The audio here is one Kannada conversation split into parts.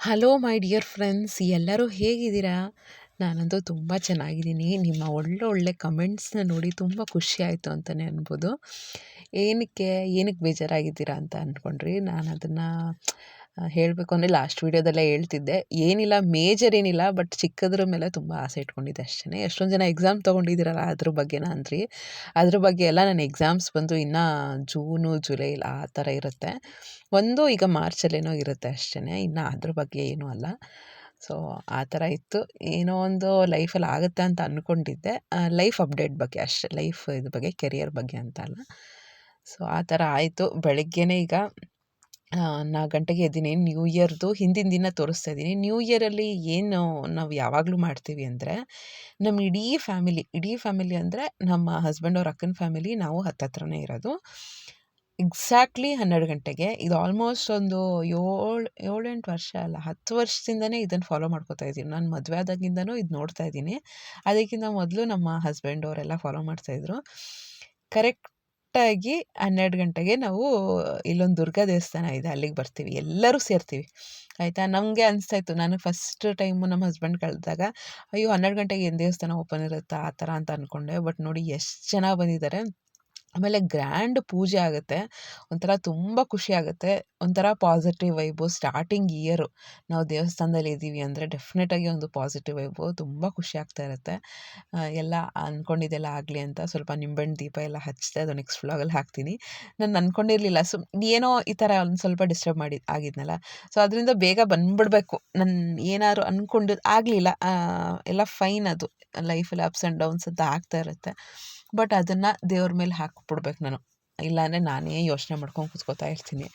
ಹಲೋ ಮೈ ಡಿಯರ್ ಫ್ರೆಂಡ್ಸ್ ಎಲ್ಲರೂ ಹೇಗಿದ್ದೀರಾ? ನಾನಂತೂ ತುಂಬ ಚೆನ್ನಾಗಿದ್ದೀನಿ. ನಿಮ್ಮ ಒಳ್ಳೆ ಒಳ್ಳೆ ಕಮೆಂಟ್ಸ್ನ ನೋಡಿ ತುಂಬ ಖುಷಿ ಆಯಿತು ಅಂತಲೇ ಅನ್ಬೋದು. ಏನಕ್ಕೆ ಏನಕ್ಕೆ ಬೇಜಾರಾಗಿದ್ದೀರಾ ಅಂತ ಅಂದ್ಕೊಂಡ್ರಿ ನಾನು ಅದನ್ನು ಹೇಳಬೇಕು ಅಂದರೆ ಲಾಸ್ಟ್ ವೀಡಿಯೋದಲ್ಲೇ ಹೇಳ್ತಿದ್ದೆ. ಏನಿಲ್ಲ ಮೇಜರ್ ಏನಿಲ್ಲ ಬಟ್ ಚಿಕ್ಕದ್ರ ಮೇಲೆ ತುಂಬ ಆಸೆ ಇಟ್ಕೊಂಡಿದ್ದೆ ಅಷ್ಟೇ ಎಷ್ಟೊಂದು ಜನ ಎಕ್ಸಾಮ್ ತೊಗೊಂಡಿದ್ದೀರಲ್ಲ, ಅದ್ರ ಬಗ್ಗೆನ ಅಂದ್ರಿ. ಅದ್ರ ಬಗ್ಗೆ ಎಲ್ಲ ನನ್ನ ಎಕ್ಸಾಮ್ಸ್ ಬಂದು ಇನ್ನೂ ಜೂನು ಜುಲೈ ಆ ಥರ ಇರುತ್ತೆ. ಒಂದು ಈಗ ಮಾರ್ಚಲ್ಲೇನೋ ಇರುತ್ತೆ ಅಷ್ಟೇ ಇನ್ನು ಅದ್ರ ಬಗ್ಗೆ ಏನೂ ಅಲ್ಲ. ಸೊ ಆ ಥರ ಇತ್ತು. ಏನೋ ಒಂದು ಲೈಫಲ್ಲಿ ಆಗುತ್ತೆ ಅಂತ ಅಂದ್ಕೊಂಡಿದ್ದೆ ಲೈಫ್ ಅಪ್ಡೇಟ್ ಬಗ್ಗೆ ಅಷ್ಟೇ ಲೈಫ್ ಇದ್ರ ಬಗ್ಗೆ ಕೆರಿಯರ್ ಬಗ್ಗೆ ಅಂತ ಅಲ್ಲ. ಸೊ ಆ ಥರ ಆಯಿತು. ಬೆಳಗ್ಗೆನೇ ಈಗ ನಾಲ್ಕು ಗಂಟೆಗೆ ಎದ್ದೀನಿ ನ್ಯೂ ಇಯರ್ದು ಹಿಂದಿನ ದಿನ ತೋರಿಸ್ತಾ ಇದ್ದೀನಿ. ನ್ಯೂ ಇಯರಲ್ಲಿ ಏನು ನಾವು ಯಾವಾಗಲೂ ಮಾಡ್ತೀವಿ ಅಂದರೆ ನಮ್ಮ ಇಡೀ ಫ್ಯಾಮಿಲಿ ಇಡೀ ಫ್ಯಾಮಿಲಿ ಅಂದರೆ ನಮ್ಮ ಹಸ್ಬೆಂಡ್ ಅವ್ರ ಅಕ್ಕನ ಫ್ಯಾಮಿಲಿ ನಾವು ಹತ್ತತ್ರನೇ ಇರೋದು. ಎಕ್ಸಾಕ್ಟ್ಲಿ ಹನ್ನೆರಡು ಗಂಟೆಗೆ, ಇದು ಆಲ್ಮೋಸ್ಟ್ ಒಂದು ಏಳು, ಏಳೆಂಟು ವರ್ಷ ಅಲ್ಲ, ಹತ್ತು ವರ್ಷದಿಂದನೇ ಇದನ್ನು ಫಾಲೋ ಮಾಡ್ಕೋತಾ ಇದ್ದೀನಿ. ನಾನು ಮದುವೆ ಆದಾಗಿಂದನೂ ಇದು ನೋಡ್ತಾ ಇದ್ದೀನಿ. ಅದಕ್ಕಿಂತ ಮೊದಲು ನಮ್ಮ ಹಸ್ಬೆಂಡ್ ಅವರೆಲ್ಲ ಫಾಲೋ ಮಾಡ್ತಾಯಿದ್ರು ಕರೆಕ್ಟಾಗಿ ಹನ್ನೆರಡು ಗಂಟೆಗೆ ನಾವು ಇಲ್ಲೊಂದು ದುರ್ಗಾ ದೇವಸ್ಥಾನ ಇದೆ, ಅಲ್ಲಿಗೆ ಬರ್ತೀವಿ. ಎಲ್ಲರೂ ಸೇರ್ತೀವಿ. ಆಯಿತಾ? ನಮಗೆ ಅನಿಸ್ತಾಯಿತ್ತು. ನಾನು ಫಸ್ಟ್ ಟೈಮು ನಮ್ಮ ಹಸ್ಬೆಂಡ್ ಕಳೆದಾಗ, ಅಯ್ಯೋ, ಹನ್ನೆರಡು ಗಂಟೆಗೆ ಏನು ದೇವಸ್ಥಾನ ಓಪನ್ ಇರುತ್ತಾ? ಆ ಥರ ಅಂತ ಅಂದ್ಕೊಂಡೆ ಬಟ್ ನೋಡಿ, ಎಷ್ಟು ಜನ ಬಂದಿದ್ದಾರೆ. ಆಮೇಲೆ ಗ್ರ್ಯಾಂಡ್ ಪೂಜೆ ಆಗುತ್ತೆ. ಒಂಥರ ತುಂಬ ಖುಷಿ ಆಗುತ್ತೆ. ಒಂಥರ ಪಾಸಿಟಿವ್ ವೈಬು ಸ್ಟಾರ್ಟಿಂಗ್ ಇಯರು ನಾವು ದೇವಸ್ಥಾನದಲ್ಲಿ ಇದ್ದೀವಿ ಅಂದರೆ ಡೆಫಿನೆಟಾಗಿ ಒಂದು ಪಾಸಿಟಿವ್ ವೈಬು, ತುಂಬ ಖುಷಿ ಆಗ್ತಾ ಇರುತ್ತೆ. ಎಲ್ಲ ಅಂದ್ಕೊಂಡಿದ್ದೆಲ್ಲ ಆಗಲಿ ಅಂತ ಸ್ವಲ್ಪ ನಿಂಬೆಹಣ್ಣು ದೀಪ ಎಲ್ಲ ಹಚ್ಚಿದೆ ಅದು ನೆಕ್ಸ್ಟ್ ವ್ಲಾಗಲ್ಲಿ ಹಾಕ್ತೀನಿ. ನಾನು ಅಂದ್ಕೊಂಡಿರಲಿಲ್ಲ ಸುಮ್ ಏನೋ ಈ ಥರ ಒಂದು ಸ್ವಲ್ಪ ಡಿಸ್ಟರ್ಬ್ ಮಾಡಿ, ಆಗಿದ್ನಲ್ಲ. ಸೊ, ಅದರಿಂದ ಬೇಗ ಬಂದ್ಬಿಡ್ಬೇಕು. ನಾನು ಏನಾದ್ರು ಅಂದ್ಕೊಂಡು ಆಗಲಿಲ್ಲ. ಎಲ್ಲ ಫೈನ್ ಅದು. ಲೈಫಲ್ಲಿ ಅಪ್ಸ್ ಆ್ಯಂಡ್ ಡೌನ್ಸ್ ಅಂತ ಆಗ್ತಾ ಇರುತ್ತೆ. ಬಟ್ ಅದನ್ನು ದೇವ್ರ ಮೇಲೆ ಹಾಕ್ಬಿಡ್ಬೇಕು ನಾನು. ಇಲ್ಲಾಂದರೆ ನಾನೇ ಯೋಚನೆ ಮಾಡ್ಕೊಂಡು ಕೂತ್ಕೋತಾ ಇರ್ತೀನಿ.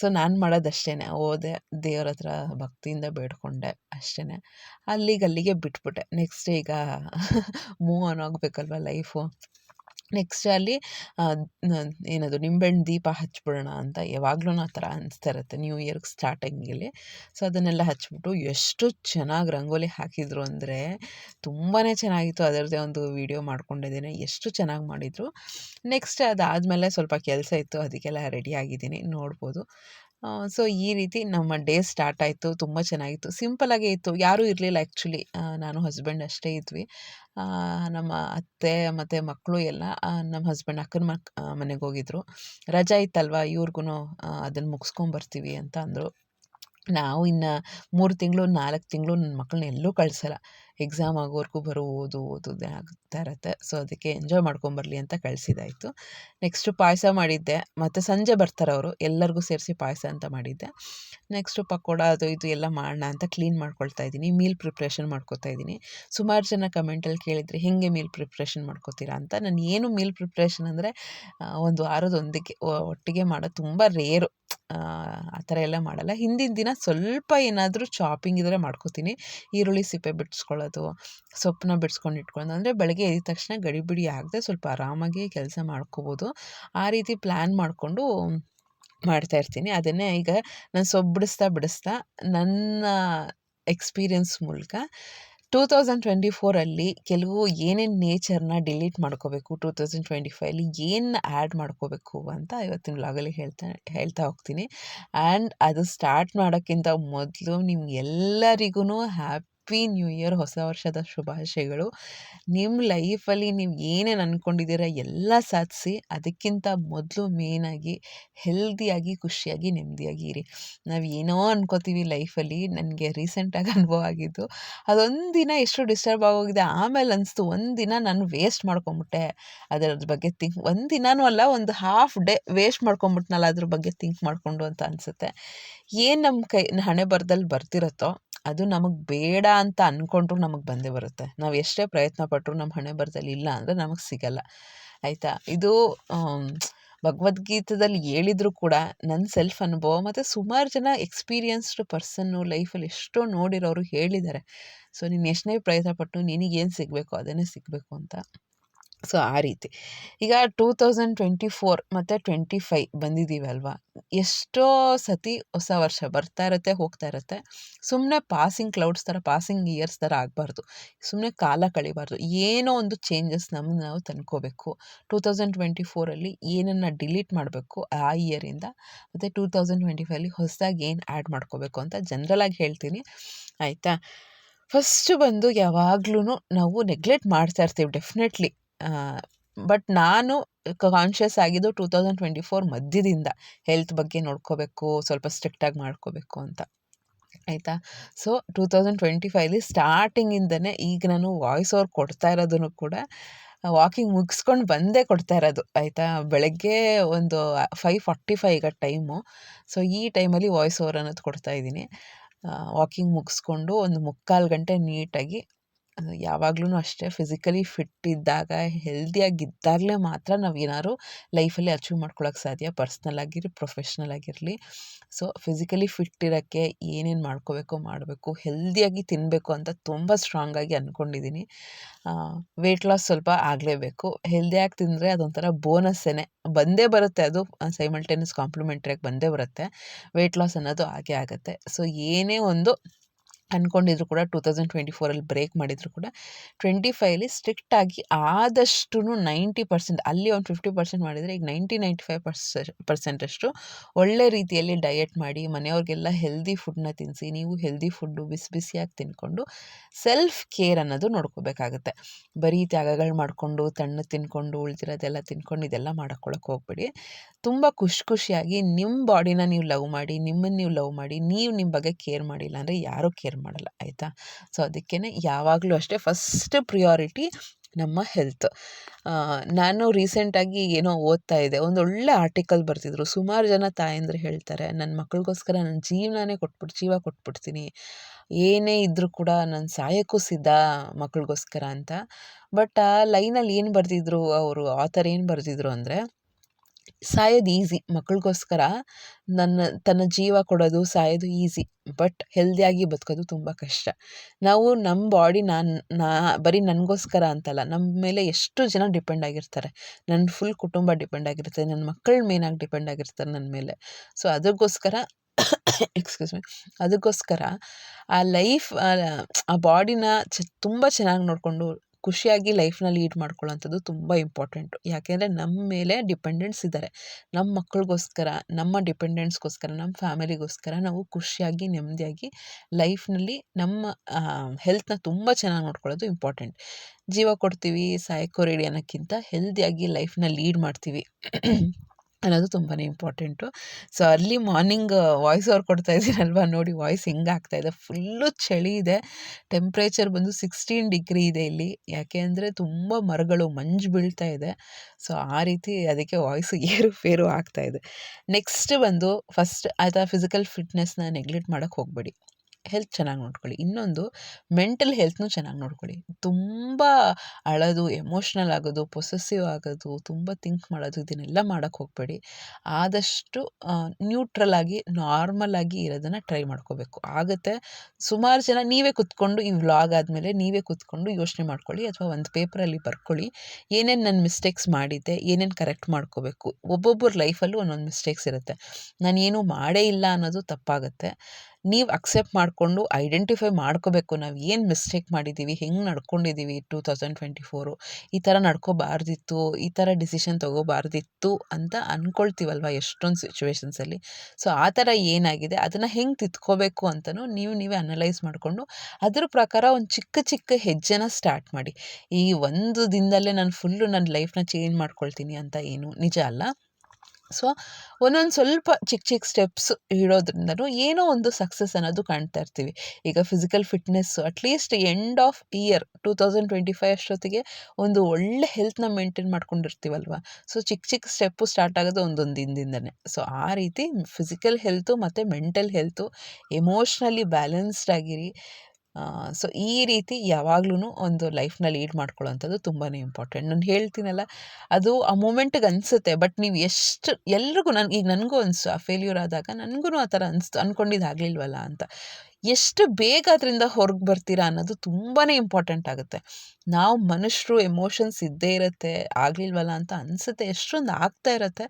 ಸೊ ನಾನು ಮಾಡೋದಷ್ಟೇ ಹೋದೆ ದೇವ್ರ ಹತ್ರ ಭಕ್ತಿಯಿಂದ ಬೇಡ್ಕೊಂಡೆ ಅಷ್ಟೇ ಅಲ್ಲಿಗೆ ಅಲ್ಲಿಗೆ ಬಿಟ್ಬಿಟ್ಟೆ. ನೆಕ್ಸ್ಟ್ ಈಗ ಮೂವ್ ಆನ್ ಆಗಬೇಕಲ್ವ ಲೈಫು ನೆಕ್ಸ್ಟ್ ಅಲ್ಲಿ ಏನದು, ನಿಂಬೆಹಣ್ಣು ದೀಪ ಹಚ್ಬಿಡೋಣ ಅಂತ ಯಾವಾಗಲೂ ಆ ಥರ ಅನಿಸ್ತಾ ಇರುತ್ತೆ ನ್ಯೂ ಇಯರ್ಗೆ ಸ್ಟಾರ್ಟಿಂಗಲ್ಲಿ ಸೊ ಅದನ್ನೆಲ್ಲ ಹಚ್ಬಿಟ್ಟು ಎಷ್ಟು ಚೆನ್ನಾಗಿ ರಂಗೋಲಿ ಹಾಕಿದರು ಅಂದರೆ ತುಂಬಾ ಚೆನ್ನಾಗಿತ್ತು. ಅದರದ್ದೇ ಒಂದು ವಿಡಿಯೋ ಮಾಡ್ಕೊಂಡಿದ್ದೀನಿ, ಎಷ್ಟು ಚೆನ್ನಾಗಿ ಮಾಡಿದರು. ನೆಕ್ಸ್ಟ್ ಅದಾದಮೇಲೆ ಸ್ವಲ್ಪ ಕೆಲಸ ಇತ್ತು, ಅದಕ್ಕೆಲ್ಲ ರೆಡಿ ಆಗಿದ್ದೀನಿ, ನೋಡ್ಬೋದು. ಸೊ, ಈ ರೀತಿ ನಮ್ಮ ಡೇ ಸ್ಟಾರ್ಟ್ ಆಯಿತು. ತುಂಬ ಚೆನ್ನಾಗಿತ್ತು. ಸಿಂಪಲಾಗೇ ಇತ್ತು. ಯಾರೂ ಇರಲಿಲ್ಲ ಆ್ಯಕ್ಚುಲಿ ನಾನು ಹಸ್ಬೆಂಡ್ ಅಷ್ಟೇ ಇದ್ವಿ. ನಮ್ಮ ಅತ್ತೆ ಮತ್ತು ಮಕ್ಕಳು ಎಲ್ಲ ನಮ್ಮ ಹಸ್ಬೆಂಡ್ ಅಕ್ಕನ ಮಕ್ ಮನೆಗೆ ಹೋಗಿದ್ರು. ರಜಾ ಇತ್ತಲ್ವ? ಇವ್ರಿಗೂ ಅದನ್ನು ಮುಗಿಸ್ಕೊಂಬರ್ತೀವಿ ಅಂತ ಅಂದರು. ನಾವು ಇನ್ನು ಮೂರು ತಿಂಗಳು, ನಾಲ್ಕು ತಿಂಗಳು ನನ್ನ ಮಕ್ಕಳನ್ನ ಎಲ್ಲೂ ಕಳಿಸಲ್ಲ. ಎಕ್ಸಾಮ್ ಆಗೋವರೆಗೂ ಬರೋ ಓದು ಓದೋದೇ ಆಗ್ತಾ ಇರತ್ತೆ. ಸೊ ಅದಕ್ಕೆ ಎಂಜಾಯ್ ಮಾಡ್ಕೊಂಬರಲಿ ಅಂತ ಕಳಿಸಿದಾಯಿತು. ನೆಕ್ಸ್ಟು ಪಾಯಸ ಮಾಡಿದ್ದೆ. ಮತ್ತು ಸಂಜೆ ಬರ್ತಾರೆ ಅವರು. ಎಲ್ಲರಿಗೂ ಸೇರಿಸಿ ಪಾಯಸ ಅಂತ ಮಾಡಿದ್ದೆ. ನೆಕ್ಸ್ಟು ಪಕೋಡ, ಅದು ಇದು ಎಲ್ಲ ಮಾಡೋಣ ಅಂತ ಕ್ಲೀನ್ ಮಾಡ್ಕೊಳ್ತಾ ಇದ್ದೀನಿ. ಮೀಲ್ ಪ್ರಿಪ್ರೇಷನ್ ಮಾಡ್ಕೊತಾ ಇದ್ದೀನಿ. ಸುಮಾರು ಜನ ಕಮೆಂಟಲ್ಲಿ ಕೇಳಿದರೆ, ಹೇಗೆ ಮೀಲ್ ಪ್ರಿಪ್ರೇಷನ್ ಮಾಡ್ಕೋತೀರಾ? ಅಂತ. ನಾನು ಏನು ಮೀಲ್ ಪ್ರಿಪ್ರೇಷನ್ ಅಂದರೆ ಒಂದು ವಾರದೊಂದಿಗೆ ಒಟ್ಟಿಗೆ ಮಾಡೋದು ತುಂಬ ರೇರು ಆ ಥರ ಎಲ್ಲ ಮಾಡಲ್ಲ. ಹಿಂದಿನ ದಿನ ಸ್ವಲ್ಪ ಏನಾದರೂ ಚಾಪಿಂಗ್ ಇದ್ದರೆ ಮಾಡ್ಕೋತೀನಿ. ಈರುಳ್ಳಿ ಸಿಪ್ಪೆ ಬಿಡಿಸ್ಕೊಳ್ಳೋದು ಸೊಪ್ಪನ್ನ ಬಿಡಿಸ್ಕೊಂಡು ಇಟ್ಕೊಳ್ಳೋದು. ಅಂದರೆ ಬೆಳಗ್ಗೆ ಎದ್ದ ತಕ್ಷಣ ಗಡಿಬಿಡಿ ಆಗದೆ ಸ್ವಲ್ಪ ಆರಾಮಾಗಿ ಕೆಲಸ ಮಾಡ್ಕೋಬೋದು. ಆ ರೀತಿ ಪ್ಲ್ಯಾನ್ ಮಾಡಿಕೊಂಡು ಮಾಡ್ತಾ ಇರ್ತೀನಿ. ಅದನ್ನೇ ಈಗ ನಾನು ಸೊಪ್ಪು ಬಿಡಿಸ್ತಾ ಬಿಡಿಸ್ತಾ ನನ್ನ ಎಕ್ಸ್ಪೀರಿಯನ್ಸ್ ಮೂಲಕ ಟೂ ತೌಸಂಡ್ ಟ್ವೆಂಟಿ ಫೋರಲ್ಲಿ ಕೆಲವು ಏನೇನು ನೇಚರ್ನ ಡಿಲೀಟ್ ಮಾಡ್ಕೋಬೇಕು ಟೂ ತೌಸಂಡ್ ಟ್ವೆಂಟಿ ಫೈವಲ್ಲಿ ಏನು ಆ್ಯಡ್ ಮಾಡ್ಕೋಬೇಕು ಅಂತ ಇವತ್ತಿನ ಲಾಗಲ್ಲಿ ಹೇಳ್ತಾ ಹೇಳ್ತಾ ಹೋಗ್ತೀನಿ. ಆ್ಯಂಡ್ ಅದು ಸ್ಟಾರ್ಟ್ ಮಾಡೋಕ್ಕಿಂತ ಮೊದಲು ನಿಮ್ಗೆಲ್ಲರಿಗೂ ಹ್ಯಾಪಿ ಹ್ಯಾಪಿ ನ್ಯೂ ಇಯರ್, ಹೊಸ ವರ್ಷದ ಶುಭಾಶಯಗಳು. ನಿಮ್ಮ ಲೈಫಲ್ಲಿ ನೀವು ಏನೇನು ಅಂದ್ಕೊಂಡಿದ್ದೀರ ಎಲ್ಲ ಸಾಧಿಸಿ ಅದಕ್ಕಿಂತ ಮೊದಲು ಮೇನಾಗಿ ಹೆಲ್ದಿಯಾಗಿ ಖುಷಿಯಾಗಿ, ನೆಮ್ಮದಿಯಾಗಿ ಇರಿ. ನಾವು ಏನೋ ಅನ್ಕೋತೀವಿ ಲೈಫಲ್ಲಿ, ನನಗೆ ರೀಸೆಂಟಾಗಿ ಅನುಭವ ಆಗಿದ್ದು. ಅದೊಂದಿನ ದಿನ ಎಷ್ಟು ಡಿಸ್ಟರ್ಬ್ ಆಗೋಗಿದೆ. ಆಮೇಲೆ ಅನಿಸ್ತು, ಒಂದು ದಿನ ನಾನು ವೇಸ್ಟ್ ಮಾಡ್ಕೊಂಬಿಟ್ಟೆ. ಅದರ ಬಗ್ಗೆ ಥಿಂಕ್ ಒಂದು ದಿನವೂ ಅಲ್ಲ, ಒಂದು ಹಾಫ್ ಡೇ ವೇಸ್ಟ್ ಮಾಡ್ಕೊಂಬಿಟ್ನಲ್ಲ ಅದ್ರ ಬಗ್ಗೆ ಥಿಂಕ್ ಮಾಡಿಕೊಂಡು ಅಂತ ಅನಿಸುತ್ತೆ. ಏನು ನಮ್ಮ ಕೈ, ಹಣೆ ಬರದಲ್ಲಿ ಬರ್ತಿರತ್ತೋ ಅದು ನಮಗೆ ಬೇಡ ಅಂತ ಅಂದ್ಕೊಂಡ್ರು ನಮಗೆ ಬಂದೇ ಬರುತ್ತೆ. ನಾವು ಎಷ್ಟೇ ಪ್ರಯತ್ನ ಪಟ್ಟರು ನಮ್ಮ ಹಣೆ ಬರದಲ್ಲಿ ಇಲ್ಲ ಅಂದರೆ ನಮಗೆ ಸಿಗಲ್ಲ. ಆಯಿತಾ? ಇದು ಭಗವದ್ಗೀತದಲ್ಲಿ ಹೇಳಿದ್ರು ಕೂಡ ನನ್ನ ಸೆಲ್ಫ್ ಅನುಭವ ಮತ್ತು ಸುಮಾರು ಜನ ಎಕ್ಸ್ಪೀರಿಯನ್ಸ್ಡ್ ಪರ್ಸನ್ನು ಲೈಫಲ್ಲಿ ಎಷ್ಟೋ ನೋಡಿರೋರು ಹೇಳಿದ್ದಾರೆ. ಸೊ ನೀನು ಎಷ್ಟನೇ ಪ್ರಯತ್ನ ಪಟ್ಟು ನಿನಗೇನು ಸಿಗಬೇಕು ಅದನ್ನೇ ಸಿಗಬೇಕು ಅಂತ. ಸೊ, ಆ ರೀತಿ. ಈಗ ಟೂ ತೌಸಂಡ್ ಟ್ವೆಂಟಿ ಫೋರ್ ಮತ್ತು ಟ್ವೆಂಟಿ ಫೈ ಬಂದಿದ್ದೀವಲ್ವಾ ಎಷ್ಟೋ ಸತಿ ಹೊಸ ವರ್ಷ ಬರ್ತಾ ಇರುತ್ತೆ, ಹೋಗ್ತಾ ಇರುತ್ತೆ. ಸುಮ್ಮನೆ ಪಾಸಿಂಗ್ ಕ್ಲೌಡ್ಸ್ ಥರ ಪಾಸಿಂಗ್ ಇಯರ್ಸ್ ಥರ ಆಗಬಾರ್ದು. ಸುಮ್ಮನೆ ಕಾಲ ಕಳಿಬಾರ್ದು. ಏನೋ ಒಂದು ಚೇಂಜಸ್ ನಮ್ಮನ್ನು ನಾವು ತಂದ್ಕೋಬೇಕು. ಟೂ ತೌಸಂಡ್ ಟ್ವೆಂಟಿ ಫೋರಲ್ಲಿ ಏನನ್ನು ಡಿಲೀಟ್ ಮಾಡಬೇಕು ಆ ಇಯರಿಂದ ಮತ್ತು ಟೂ ತೌಸಂಡ್ ಟ್ವೆಂಟಿ ಫೈವಲ್ಲಿ ಹೊಸದಾಗಿ ಏನು ಆ್ಯಡ್ ಮಾಡ್ಕೋಬೇಕು ಅಂತ ಜನ್ರಲಾಗಿ ಹೇಳ್ತೀನಿ. ಆಯಿತಾ? ಫಸ್ಟು ಬಂದು ಯಾವಾಗ್ಲೂ ನಾವು ನೆಗ್ಲೆಕ್ಟ್ ಮಾಡ್ತಾ ಇರ್ತೀವಿ ಡೆಫಿನೆಟ್ಲಿ ಬಟ್ ನಾನು ಕಾನ್ಷಿಯಸ್ ಆಗಿದ್ದು ಟೂ ತೌಸಂಡ್ ಟ್ವೆಂಟಿ ಫೋರ್ ಮಧ್ಯದಿಂದ ಹೆಲ್ತ್ ಬಗ್ಗೆ ನೋಡ್ಕೋಬೇಕು, ಸ್ವಲ್ಪ ಸ್ಟ್ರಿಕ್ಟಾಗಿ ಮಾಡ್ಕೋಬೇಕು ಅಂತ. ಆಯಿತಾ? ಸೊ ಟೂ ತೌಸಂಡ್ ಟ್ವೆಂಟಿ ಫೈವಲ್ಲಿ ಸ್ಟಾರ್ಟಿಂಗಿಂದನೇ ಈಗ ನಾನು ವಾಯ್ಸ್ ಓವರ್ ಕೊಡ್ತಾ ಇರೋದನ್ನು ಕೂಡ ವಾಕಿಂಗ್ ಮುಗಿಸ್ಕೊಂಡು ಬಂದೇ ಕೊಡ್ತಾ ಇರೋದು, ಆಯಿತಾ? ಬೆಳಗ್ಗೆ ಒಂದು ಫೈವ್ ಫಾರ್ಟಿ ಫೈ ಈಗ ಟೈಮು ಸೊ ಈ ಟೈಮಲ್ಲಿ ವಾಯ್ಸ್ ಓವರ್ ಅನ್ನೋದು ಕೊಡ್ತಾ ಇದ್ದೀನಿ. ವಾಕಿಂಗ್ ಮುಗಿಸ್ಕೊಂಡು ಒಂದು ಮುಕ್ಕಾಲು ಗಂಟೆ ನೀಟಾಗಿ ಯಾವಾಗ್ಲೂ ಅಷ್ಟೇ ಫಿಸಿಕಲಿ ಫಿಟ್ ಇದ್ದಾಗ ಹೆಲ್ದಿಯಾಗಿದ್ದಾಗಲೇ ಮಾತ್ರ ನಾವು ಏನಾದ್ರು ಲೈಫಲ್ಲಿ ಅಚೀವ್ ಮಾಡ್ಕೊಳಕ್ಕೆ ಸಾಧ್ಯ ಪರ್ಸ್ನಲ್ ಆಗಿರಲಿ ಪ್ರೊಫೆಷ್ನಲ್ ಆಗಿರಲಿ. ಸೊ ಫಿಸಿಕಲಿ ಫಿಟ್ ಇರೋಕ್ಕೆ ಏನೇನು ಮಾಡ್ಕೋಬೇಕು, ಮಾಡಬೇಕು ಹೆಲ್ದಿಯಾಗಿ ತಿನ್ನಬೇಕು ಅಂತ ತುಂಬ ಸ್ಟ್ರಾಂಗಾಗಿ ಅಂದ್ಕೊಂಡಿದ್ದೀನಿ ವೆಯ್ಟ್ ಲಾಸ್ ಸ್ವಲ್ಪ ಆಗಲೇಬೇಕು. ಹೆಲ್ದಿಯಾಗಿ ತಿಂದರೆ ಅದೊಂಥರ ಬೋನಸ್ಸೇ ಬಂದೇ ಬರುತ್ತೆ ಅದು ಸೈಮಲ್ಟೇನಿಯಸ್ ಕಾಂಪ್ಲಿಮೆಂಟ್ರಿಯಾಗಿ ಬಂದೇ ಬರುತ್ತೆ. ವೆಯ್ಟ್ ಲಾಸ್ ಅನ್ನೋದು ಹಾಗೆ ಆಗುತ್ತೆ. ಸೊ ಏನೇ ಒಂದು ಅಂದ್ಕೊಂಡಿದ್ರು ಕೂಡ ಟೂ ತೌಸಂಡ್ ಟ್ವೆಂಟಿ ಫೋರಲ್ಲಿ ಬ್ರೇಕ್ ಮಾಡಿದ್ರು ಕೂಡ ಟ್ವೆಂಟಿ ಫೈವಲ್ಲಿ ಸ್ಟ್ರಿಕ್ಟಾಗಿ ಆದಷ್ಟು ನೈಂಟಿ ಪರ್ಸೆಂಟ್ ಅಲ್ಲಿ ಒಂದು ಫಿಫ್ಟಿ ಪರ್ಸೆಂಟ್ ಮಾಡಿದರೆ ಈಗ ನೈಂಟಿ ನೈಂಟಿ ಫೈವ್ ಪರ್ಸೆ ಪರ್ಸೆಂಟಷ್ಟು ಒಳ್ಳೆ ರೀತಿಯಲ್ಲಿ ಡಯಟ್ ಮಾಡಿ, ಮನೆಯವ್ರಿಗೆಲ್ಲ ಹೆಲ್ದಿ ಫುಡ್ನ ತಿನ್ನಿಸಿ ನೀವು ಹೆಲ್ದಿ ಫುಡ್ಡು ಬಿಸಿ ಬಿಸಿಯಾಗಿ ತಿನ್ಕೊಂಡು ಸೆಲ್ಫ್ ಕೇರ್ ಅನ್ನೋದು ನೋಡ್ಕೋಬೇಕಾಗುತ್ತೆ. ಬರೀ ತ್ಯಾಗಗಳು ಮಾಡಿಕೊಂಡು ತಣ್ಣು ತಿನ್ಕೊಂಡು, ಉಳಿದಿರೋದೆಲ್ಲ ತಿನ್ಕೊಂಡು ಇದೆಲ್ಲ ಮಾಡ್ಕೊಳಕ್ಕೆ ಹೋಗ್ಬೇಡಿ. ತುಂಬ ಖುಷಿ ಖುಷಿಯಾಗಿ ನಿಮ್ಮ ಬಾಡಿನ ನೀವು ಲವ್ ಮಾಡಿ ನಿಮ್ಮನ್ನು ನೀವು ಲವ್ ಮಾಡಿ, ನೀವು ನಿಮ್ಮ ಬಗ್ಗೆ ಕೇರ್ ಮಾಡಿಲ್ಲ ಅಂದರೆ ಯಾರೂ ಕೇರ್ ಮಾಡಲ್ಲ, ಆಯಿತಾ? ಸೊ ಅದಕ್ಕೇ ಯಾವಾಗಲೂ ಅಷ್ಟೇ ಫಸ್ಟ್ ಪ್ರಿಯಾರಿಟಿ ನಮ್ಮ ಹೆಲ್ತ್ ನಾನು ರೀಸೆಂಟಾಗಿ ಏನೋ ಓದ್ತಾ ಇದ್ದೆ. ಒಂದು ಒಳ್ಳೆ ಆರ್ಟಿಕಲ್ ಬರ್ತಿದ್ರು. ಸುಮಾರು ಜನ ತಾಯಂದ್ರೆ ಹೇಳ್ತಾರೆ ನನ್ನ ಮಕ್ಳಿಗೋಸ್ಕರ ನನ್ನ ಜೀವನನೇ ಕೊಟ್ಬಿಟ್ಟು ಜೀವ ಕೊಟ್ಬಿಡ್ತೀನಿ. ಏನೇ ಇದ್ದರೂ ಕೂಡ ನಾನು ಸಾಯಕ್ಕೂ ಸಿದ್ಧ ಮಕ್ಳಿಗೋಸ್ಕರ ಅಂತ. ಬಟ್ ಆ ಲೈನಲ್ಲಿ ಏನು ಬರೆದಿದ್ರು, ಅವರು ಆಥರ್ ಏನು ಬರೆದಿದ್ರು ಅಂದರೆ ಸಾಯೋದು ಈಸಿ ಮಕ್ಳಿಗೋಸ್ಕರ ನನ್ನ, ತನ್ನ ಜೀವ ಕೊಡೋದು ಸಾಯೋದು ಈಸಿ, ಬಟ್ ಹೆಲ್ದಿಯಾಗಿ ಬದುಕೋದು ತುಂಬ ಕಷ್ಟ. ನಾವು ನಮ್ಮ ಬಾಡಿ ನಾನು, ನಾ, ಬರೀ ನನಗೋಸ್ಕರ ಅಂತಲ್ಲ, ನಮ್ಮ ಮೇಲೆ ಎಷ್ಟು ಜನ ಡಿಪೆಂಡ್ ಆಗಿರ್ತಾರೆ. ನನ್ನ ಫುಲ್ ಕುಟುಂಬ ಡಿಪೆಂಡ್ ಆಗಿರುತ್ತೆ, ನನ್ನ ಮಕ್ಕಳು ಮೇನಾಗಿ ಡಿಪೆಂಡ್ ಆಗಿರ್ತಾರೆ ನನ್ನ ಮೇಲೆ. ಸೊ ಅದಕ್ಕೋಸ್ಕರ ಎಕ್ಸ್ಕ್ಯೂಸ್ ಮಿ ಅದಕ್ಕೋಸ್ಕರ ಆ ಲೈಫ್ ಆ ಬಾಡಿನ ಚ, ತುಂಬ ಚೆನ್ನಾಗಿ ನೋಡಿಕೊಂಡು ಖುಷಿಯಾಗಿ ಲೈಫ್ನ ಲೀಡ್ ಮಾಡ್ಕೊಳ್ಳೋವಂಥದ್ದು ತುಂಬ ಇಂಪಾರ್ಟೆಂಟು. ಯಾಕೆಂದರೆ ನಮ್ಮ ಮೇಲೆ ಡಿಪೆಂಡೆಂಟ್ಸ್ ಇದ್ದಾರೆ ನಮ್ಮ ಮಕ್ಕಳಿಗೋಸ್ಕರ, ನಮ್ಮ ಡಿಪೆಂಡೆಂಟ್ಸ್ಗೋಸ್ಕರ ನಮ್ಮ ಫ್ಯಾಮಿಲಿಗೋಸ್ಕರ ನಾವು ಖುಷಿಯಾಗಿ, ನೆಮ್ಮದಿಯಾಗಿ ಲೈಫ್ನಲ್ಲಿ ನಮ್ಮ ಹೆಲ್ತ್ನ ತುಂಬ ಚೆನ್ನಾಗಿ ನೋಡ್ಕೊಳ್ಳೋದು ಇಂಪಾರ್ಟೆಂಟ್. ಜೀವ ಕೊಡ್ತೀವಿ ಸಾಯಕ್ಕೋ ರೆಡಿ ಅನ್ನೋಕ್ಕಿಂತ ಹೆಲ್ದಿಯಾಗಿ ಲೈಫ್ನ ಲೀಡ್ ಮಾಡ್ತೀವಿ. ಅನ್ನೋದು ತುಂಬಾ ಇಂಪಾರ್ಟೆಂಟು. ಸೊ, ಅಲ್ಲಿ ಮಾರ್ನಿಂಗ್ ವಾಯ್ಸ್ ಓವರ್ ಕೊಡ್ತಾ ಇದ್ದೀನಲ್ವ ನೋಡಿ ವಾಯ್ಸ್ ಹೆಂಗೆ ಆಗ್ತಾಯಿದೆ ಫುಲ್ಲು ಚಳಿ ಇದೆ. ಟೆಂಪ್ರೇಚರ್ ಬಂದು ಸಿಕ್ಸ್ಟೀನ್ ಡಿಗ್ರಿ ಇದೆ ಇಲ್ಲಿ. ಯಾಕೆ ಅಂದರೆ ತುಂಬ ಮರಗಳು, ಮಂಜು ಬೀಳ್ತಾ ಇದೆ. ಸೊ, ಆ ರೀತಿ ಅದಕ್ಕೆ ವಾಯ್ಸು ಏರುಪೇರು ಆಗ್ತಾಯಿದೆ ನೆಕ್ಸ್ಟ್ ಬಂದು ಫಸ್ಟ್ ಆಯಿತಾ ಫಿಸಿಕಲ್ ಫಿಟ್ನೆಸ್ನ ನೆಗ್ಲೆಕ್ಟ್ ಮಾಡೋಕ್ಕೆ ಹೋಗಬೇಡಿ. ಹೆಲ್ತ್ ಚೆನ್ನಾಗಿ ನೋಡ್ಕೊಳ್ಳಿ. ಇನ್ನೊಂದು ಮೆಂಟಲ್ ಹೆಲ್ತ್ನೂ ಚೆನ್ನಾಗಿ ನೋಡ್ಕೊಳ್ಳಿ. ತುಂಬ ಅಳೋದು ಎಮೋಷ್ನಲ್ ಆಗೋದು ಪೊಸೆಸಿವ್ ಆಗೋದು, ತುಂಬ ಥಿಂಕ್ ಮಾಡೋದು, ಇದನ್ನೆಲ್ಲ ಮಾಡೋಕ್ಕೆ ಹೋಗಬೇಡಿ. ಆದಷ್ಟು ನ್ಯೂಟ್ರಲ್ ಆಗಿ ನಾರ್ಮಲ್ ಆಗಿ ಇರೋದನ್ನು ಟ್ರೈ ಮಾಡ್ಕೋಬೇಕು. ಆಗುತ್ತೆ, ಸುಮಾರು ಜನ ನೀವೇ ಕುತ್ಕೊಂಡು ಈ ವ್ಲಾಗ್ ಆದಮೇಲೆ ನೀವೇ ಕುತ್ಕೊಂಡು ಯೋಚನೆ ಮಾಡ್ಕೊಳ್ಳಿ ಅಥವಾ ಒಂದು ಪೇಪರಲ್ಲಿ ಬರ್ಕೊಳ್ಳಿ. ಏನೇನು ನನ್ನ ಮಿಸ್ಟೇಕ್ಸ್ ಮಾಡಿದ್ದೆ, ಏನೇನು ಕರೆಕ್ಟ್ ಮಾಡ್ಕೋಬೇಕು. ಒಬ್ಬೊಬ್ಬರ ಲೈಫಲ್ಲೂ ಒಂದೊಂದು ಮಿಸ್ಟೇಕ್ಸ್ ಇರುತ್ತೆ. ನಾನು ಏನೂ ಮಾಡೇ ಇಲ್ಲ ಅನ್ನೋದು ತಪ್ಪಾಗುತ್ತೆ. ನೀವು ಅಕ್ಸೆಪ್ಟ್ ಮಾಡಿಕೊಂಡು ಐಡೆಂಟಿಫೈ ಮಾಡ್ಕೋಬೇಕು. ನಾವು ಏನು ಮಿಸ್ಟೇಕ್ ಮಾಡಿದ್ದೀವಿ ಹೆಂಗೆ ನಡ್ಕೊಂಡಿದ್ದೀವಿ ಟೂ ತೌಸಂಡ್ ಟ್ವೆಂಟಿ ಫೋರು ಈ ಥರ ನಡ್ಕೋಬಾರ್ದಿತ್ತು, ಈ ಥರ ಡಿಸಿಷನ್ ತೊಗೋಬಾರ್ದಿತ್ತು ಅಂತ ಅಂದ್ಕೊಳ್ತೀವಲ್ವ ಎಷ್ಟೊಂದು ಸಿಚುವೇಶನ್ಸಲ್ಲಿ ಸೊ ಆ ಥರ ಏನಾಗಿದೆ? ಅದನ್ನು ಹೆಂಗೆ ತಿದ್ಕೋಬೇಕು ಅಂತಲೂ ನೀವು ನೀವೇ ಅನಲೈಸ್ ಮಾಡಿಕೊಂಡು ಅದ್ರ ಪ್ರಕಾರ ಒಂದು ಚಿಕ್ಕ ಚಿಕ್ಕ ಹೆಜ್ಜೆನ ಸ್ಟಾರ್ಟ್ ಮಾಡಿ. ಈ ಒಂದು ದಿನದಲ್ಲೇ ನಾನು ಫುಲ್ಲು ನನ್ನ ಲೈಫ್ನ ಚೇಂಜ್ ಮಾಡ್ಕೊಳ್ತೀನಿ ಅಂತ ಏನು ನಿಜ ಅಲ್ಲ? ಸೊ, ಒಂದೊಂದು ಸ್ವಲ್ಪ ಚಿಕ್ಕ ಚಿಕ್ಕ ಸ್ಟೆಪ್ಸ್ ಇಡೋದ್ರಿಂದನೂ ಏನೋ ಒಂದು ಸಕ್ಸಸ್ ಅನ್ನೋದು ಕಾಣ್ತಾ ಇರ್ತೀವಿ. ಈಗ physical fitness at least end of year two thousand twenty five ಅಷ್ಟೊತ್ತಿಗೆ ಒಂದು ಒಳ್ಳೆ ಹೆಲ್ತ್ನ ಮೇಂಟೈನ್ ಮಾಡ್ಕೊಂಡಿರ್ತೀವಲ್ವ? ಸೊ ಚಿಕ್ಕ ಚಿಕ್ಕ ಸ್ಟೆಪ್ಪು ಸ್ಟಾರ್ಟ್ ಆಗೋದು ಒಂದೊಂದು ದಿನದಿಂದನೇ ಸೊ, ಆ ರೀತಿ ಫಿಸಿಕಲ್ ಹೆಲ್ತು ಮತ್ತು ಮೆಂಟಲ್ ಹೆಲ್ತು ಎಮೋಷ್ನಲಿ ಬ್ಯಾಲೆನ್ಸ್ಡ್ ಆಗಿರಿ. ಸೊ ಈ ರೀತಿ ಯಾವಾಗ್ಲೂ ಒಂದು ಲೈಫ್ನ ಲೀಡ್ ಮಾಡ್ಕೊಳ್ಳೋವಂಥದ್ದು ತುಂಬಾ ಇಂಪಾರ್ಟೆಂಟ್. ನಾನು ಹೇಳ್ತೀನಲ್ಲ, ಅದು ಆ ಮೂಮೆಂಟಿಗೆ ಅನಿಸುತ್ತೆ, ಬಟ್ ನೀವು ಎಷ್ಟು, ಎಲ್ರಿಗೂ ನನ್ಗೆ ಈಗ ನನಗೂ ಅನಿಸ್ತು ಆ ಫೇಲ್ಯೂರ್ ಆದಾಗ ನನಗೂ ಆ ಥರ ಅನಿಸ್ತು ಅಂದ್ಕೊಂಡಿದ್ದು ಆಗಲಿಲ್ವಲ್ಲ ಅಂತ. ಎಷ್ಟು ಬೇಗ ಅದರಿಂದ ಹೊರಗೆ ಬರ್ತೀರಾ ಅನ್ನೋದು ತುಂಬಾ ಇಂಪಾರ್ಟೆಂಟ್ ಆಗುತ್ತೆ. ನಾವು ಮನುಷ್ಯರು ಎಮೋಷನ್ಸ್ ಇದ್ದೇ ಇರುತ್ತೆ, ಆಗಲಿಲ್ವಲ್ಲ ಅಂತ ಅನಿಸುತ್ತೆ, ಎಷ್ಟೊಂದು ಆಗ್ತಾ ಇರುತ್ತೆ,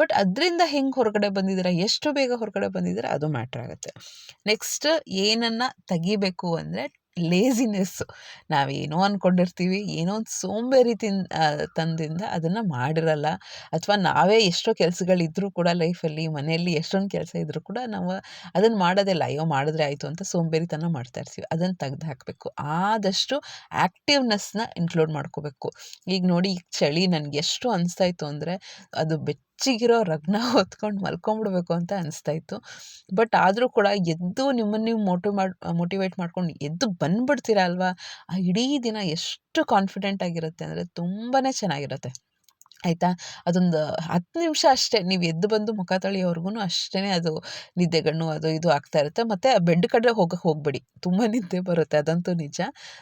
ಬಟ್ ಅದರಿಂದ ಹೆಂಗೆ ಹೊರಗಡೆ ಬಂದಿದ್ದೀರಾ, ಎಷ್ಟು ಬೇಗ ಹೊರಗಡೆ ಬಂದಿದ್ದೀರಾ, ಅದು ಮ್ಯಾಟ್ರ್ ಆಗುತ್ತೆ. ನೆಕ್ಸ್ಟ್ ಏನನ್ನು ತೆಗಿಬೇಕು ಅಂದರೆ ಲೇಸಿನೆಸ್ಸು ನಾವೇನೋ ಅಂದ್ಕೊಂಡಿರ್ತೀವಿ ಏನೋ ಒಂದು ಸೋಂಬೇರಿ ತಿನ್ ತಂದಿಂದ ಅದನ್ನು ಮಾಡಿರಲ್ಲ. ಅಥವಾ ನಾವೇ ಎಷ್ಟೋ ಕೆಲಸಗಳಿದ್ರೂ ಕೂಡ ಲೈಫಲ್ಲಿ, ಮನೆಯಲ್ಲಿ ಎಷ್ಟೊಂದು ಕೆಲಸ ಇದ್ದರೂ ಕೂಡ ನಾವು ಅದನ್ನು ಮಾಡೋದಿಲ್ಲ ಅಯ್ಯೋ ಮಾಡಿದ್ರೆ ಆಯಿತು ಅಂತ ಸೋಂಬೇರಿತನ ಮಾಡ್ತಾ ಇರ್ತೀವಿ. ಅದನ್ನು ತೆಗ್ದು ಹಾಕಬೇಕು. ಆದಷ್ಟು ಆ್ಯಕ್ಟಿವ್ನೆಸ್ನ ಇನ್ಕ್ಲೂಡ್ ಮಾಡ್ಕೋಬೇಕು. ಈಗ ನೋಡಿ ಈಗ ಚಳಿ ನನಗೆ ಎಷ್ಟು ಅನಿಸ್ತಾ ಇತ್ತು ಅಂದರೆ, ಅದು ಬೆಚ್ಚಗಿರೋ ರಗ್ನ ಹೊತ್ಕೊಂಡು ಮಲ್ಕೊಂಡ್ಬಿಡ್ಬೇಕು ಅಂತ ಅನಿಸ್ತಾ ಇತ್ತು. ಬಟ್ ಆದರೂ ಕೂಡ ಎದ್ದು ನಿಮ್ಮನ್ನು ನೀವು ಮೋಟಿವ್ ಮಾಡಿ, ಮೋಟಿವೇಟ್ ಮಾಡ್ಕೊಂಡು ಎದ್ದು ಬಂದುಬಿಡ್ತೀರ ಅಲ್ವಾ? ಆ ಇಡೀ ದಿನ ಎಷ್ಟು ಕಾನ್ಫಿಡೆಂಟ್ ಆಗಿರುತ್ತೆ ಅಂದರೆ ತುಂಬಾ ಚೆನ್ನಾಗಿರುತ್ತೆ. ಆಯಿತಾ? ಅದೊಂದು ಹತ್ತು ನಿಮಿಷ ಅಷ್ಟೇ. ನೀವು ಎದ್ದು ಬಂದು ಮುಖ ತಳಿಯೋವರೆಗೂ ಅಷ್ಟೇ ಅದು ನಿದ್ದೆಗಣ್ಣು ಅದು ಇದು ಆಗ್ತಾ ಇರುತ್ತೆ. ಮತ್ತು ಬೆಡ್ ಕಡೆ ಹೋಗಕ್ಕೆ ಹೋಗಬೇಡಿ. ತುಂಬ ನಿದ್ದೆ ಬರುತ್ತೆ. ಅದಂತೂ ನಿಜ.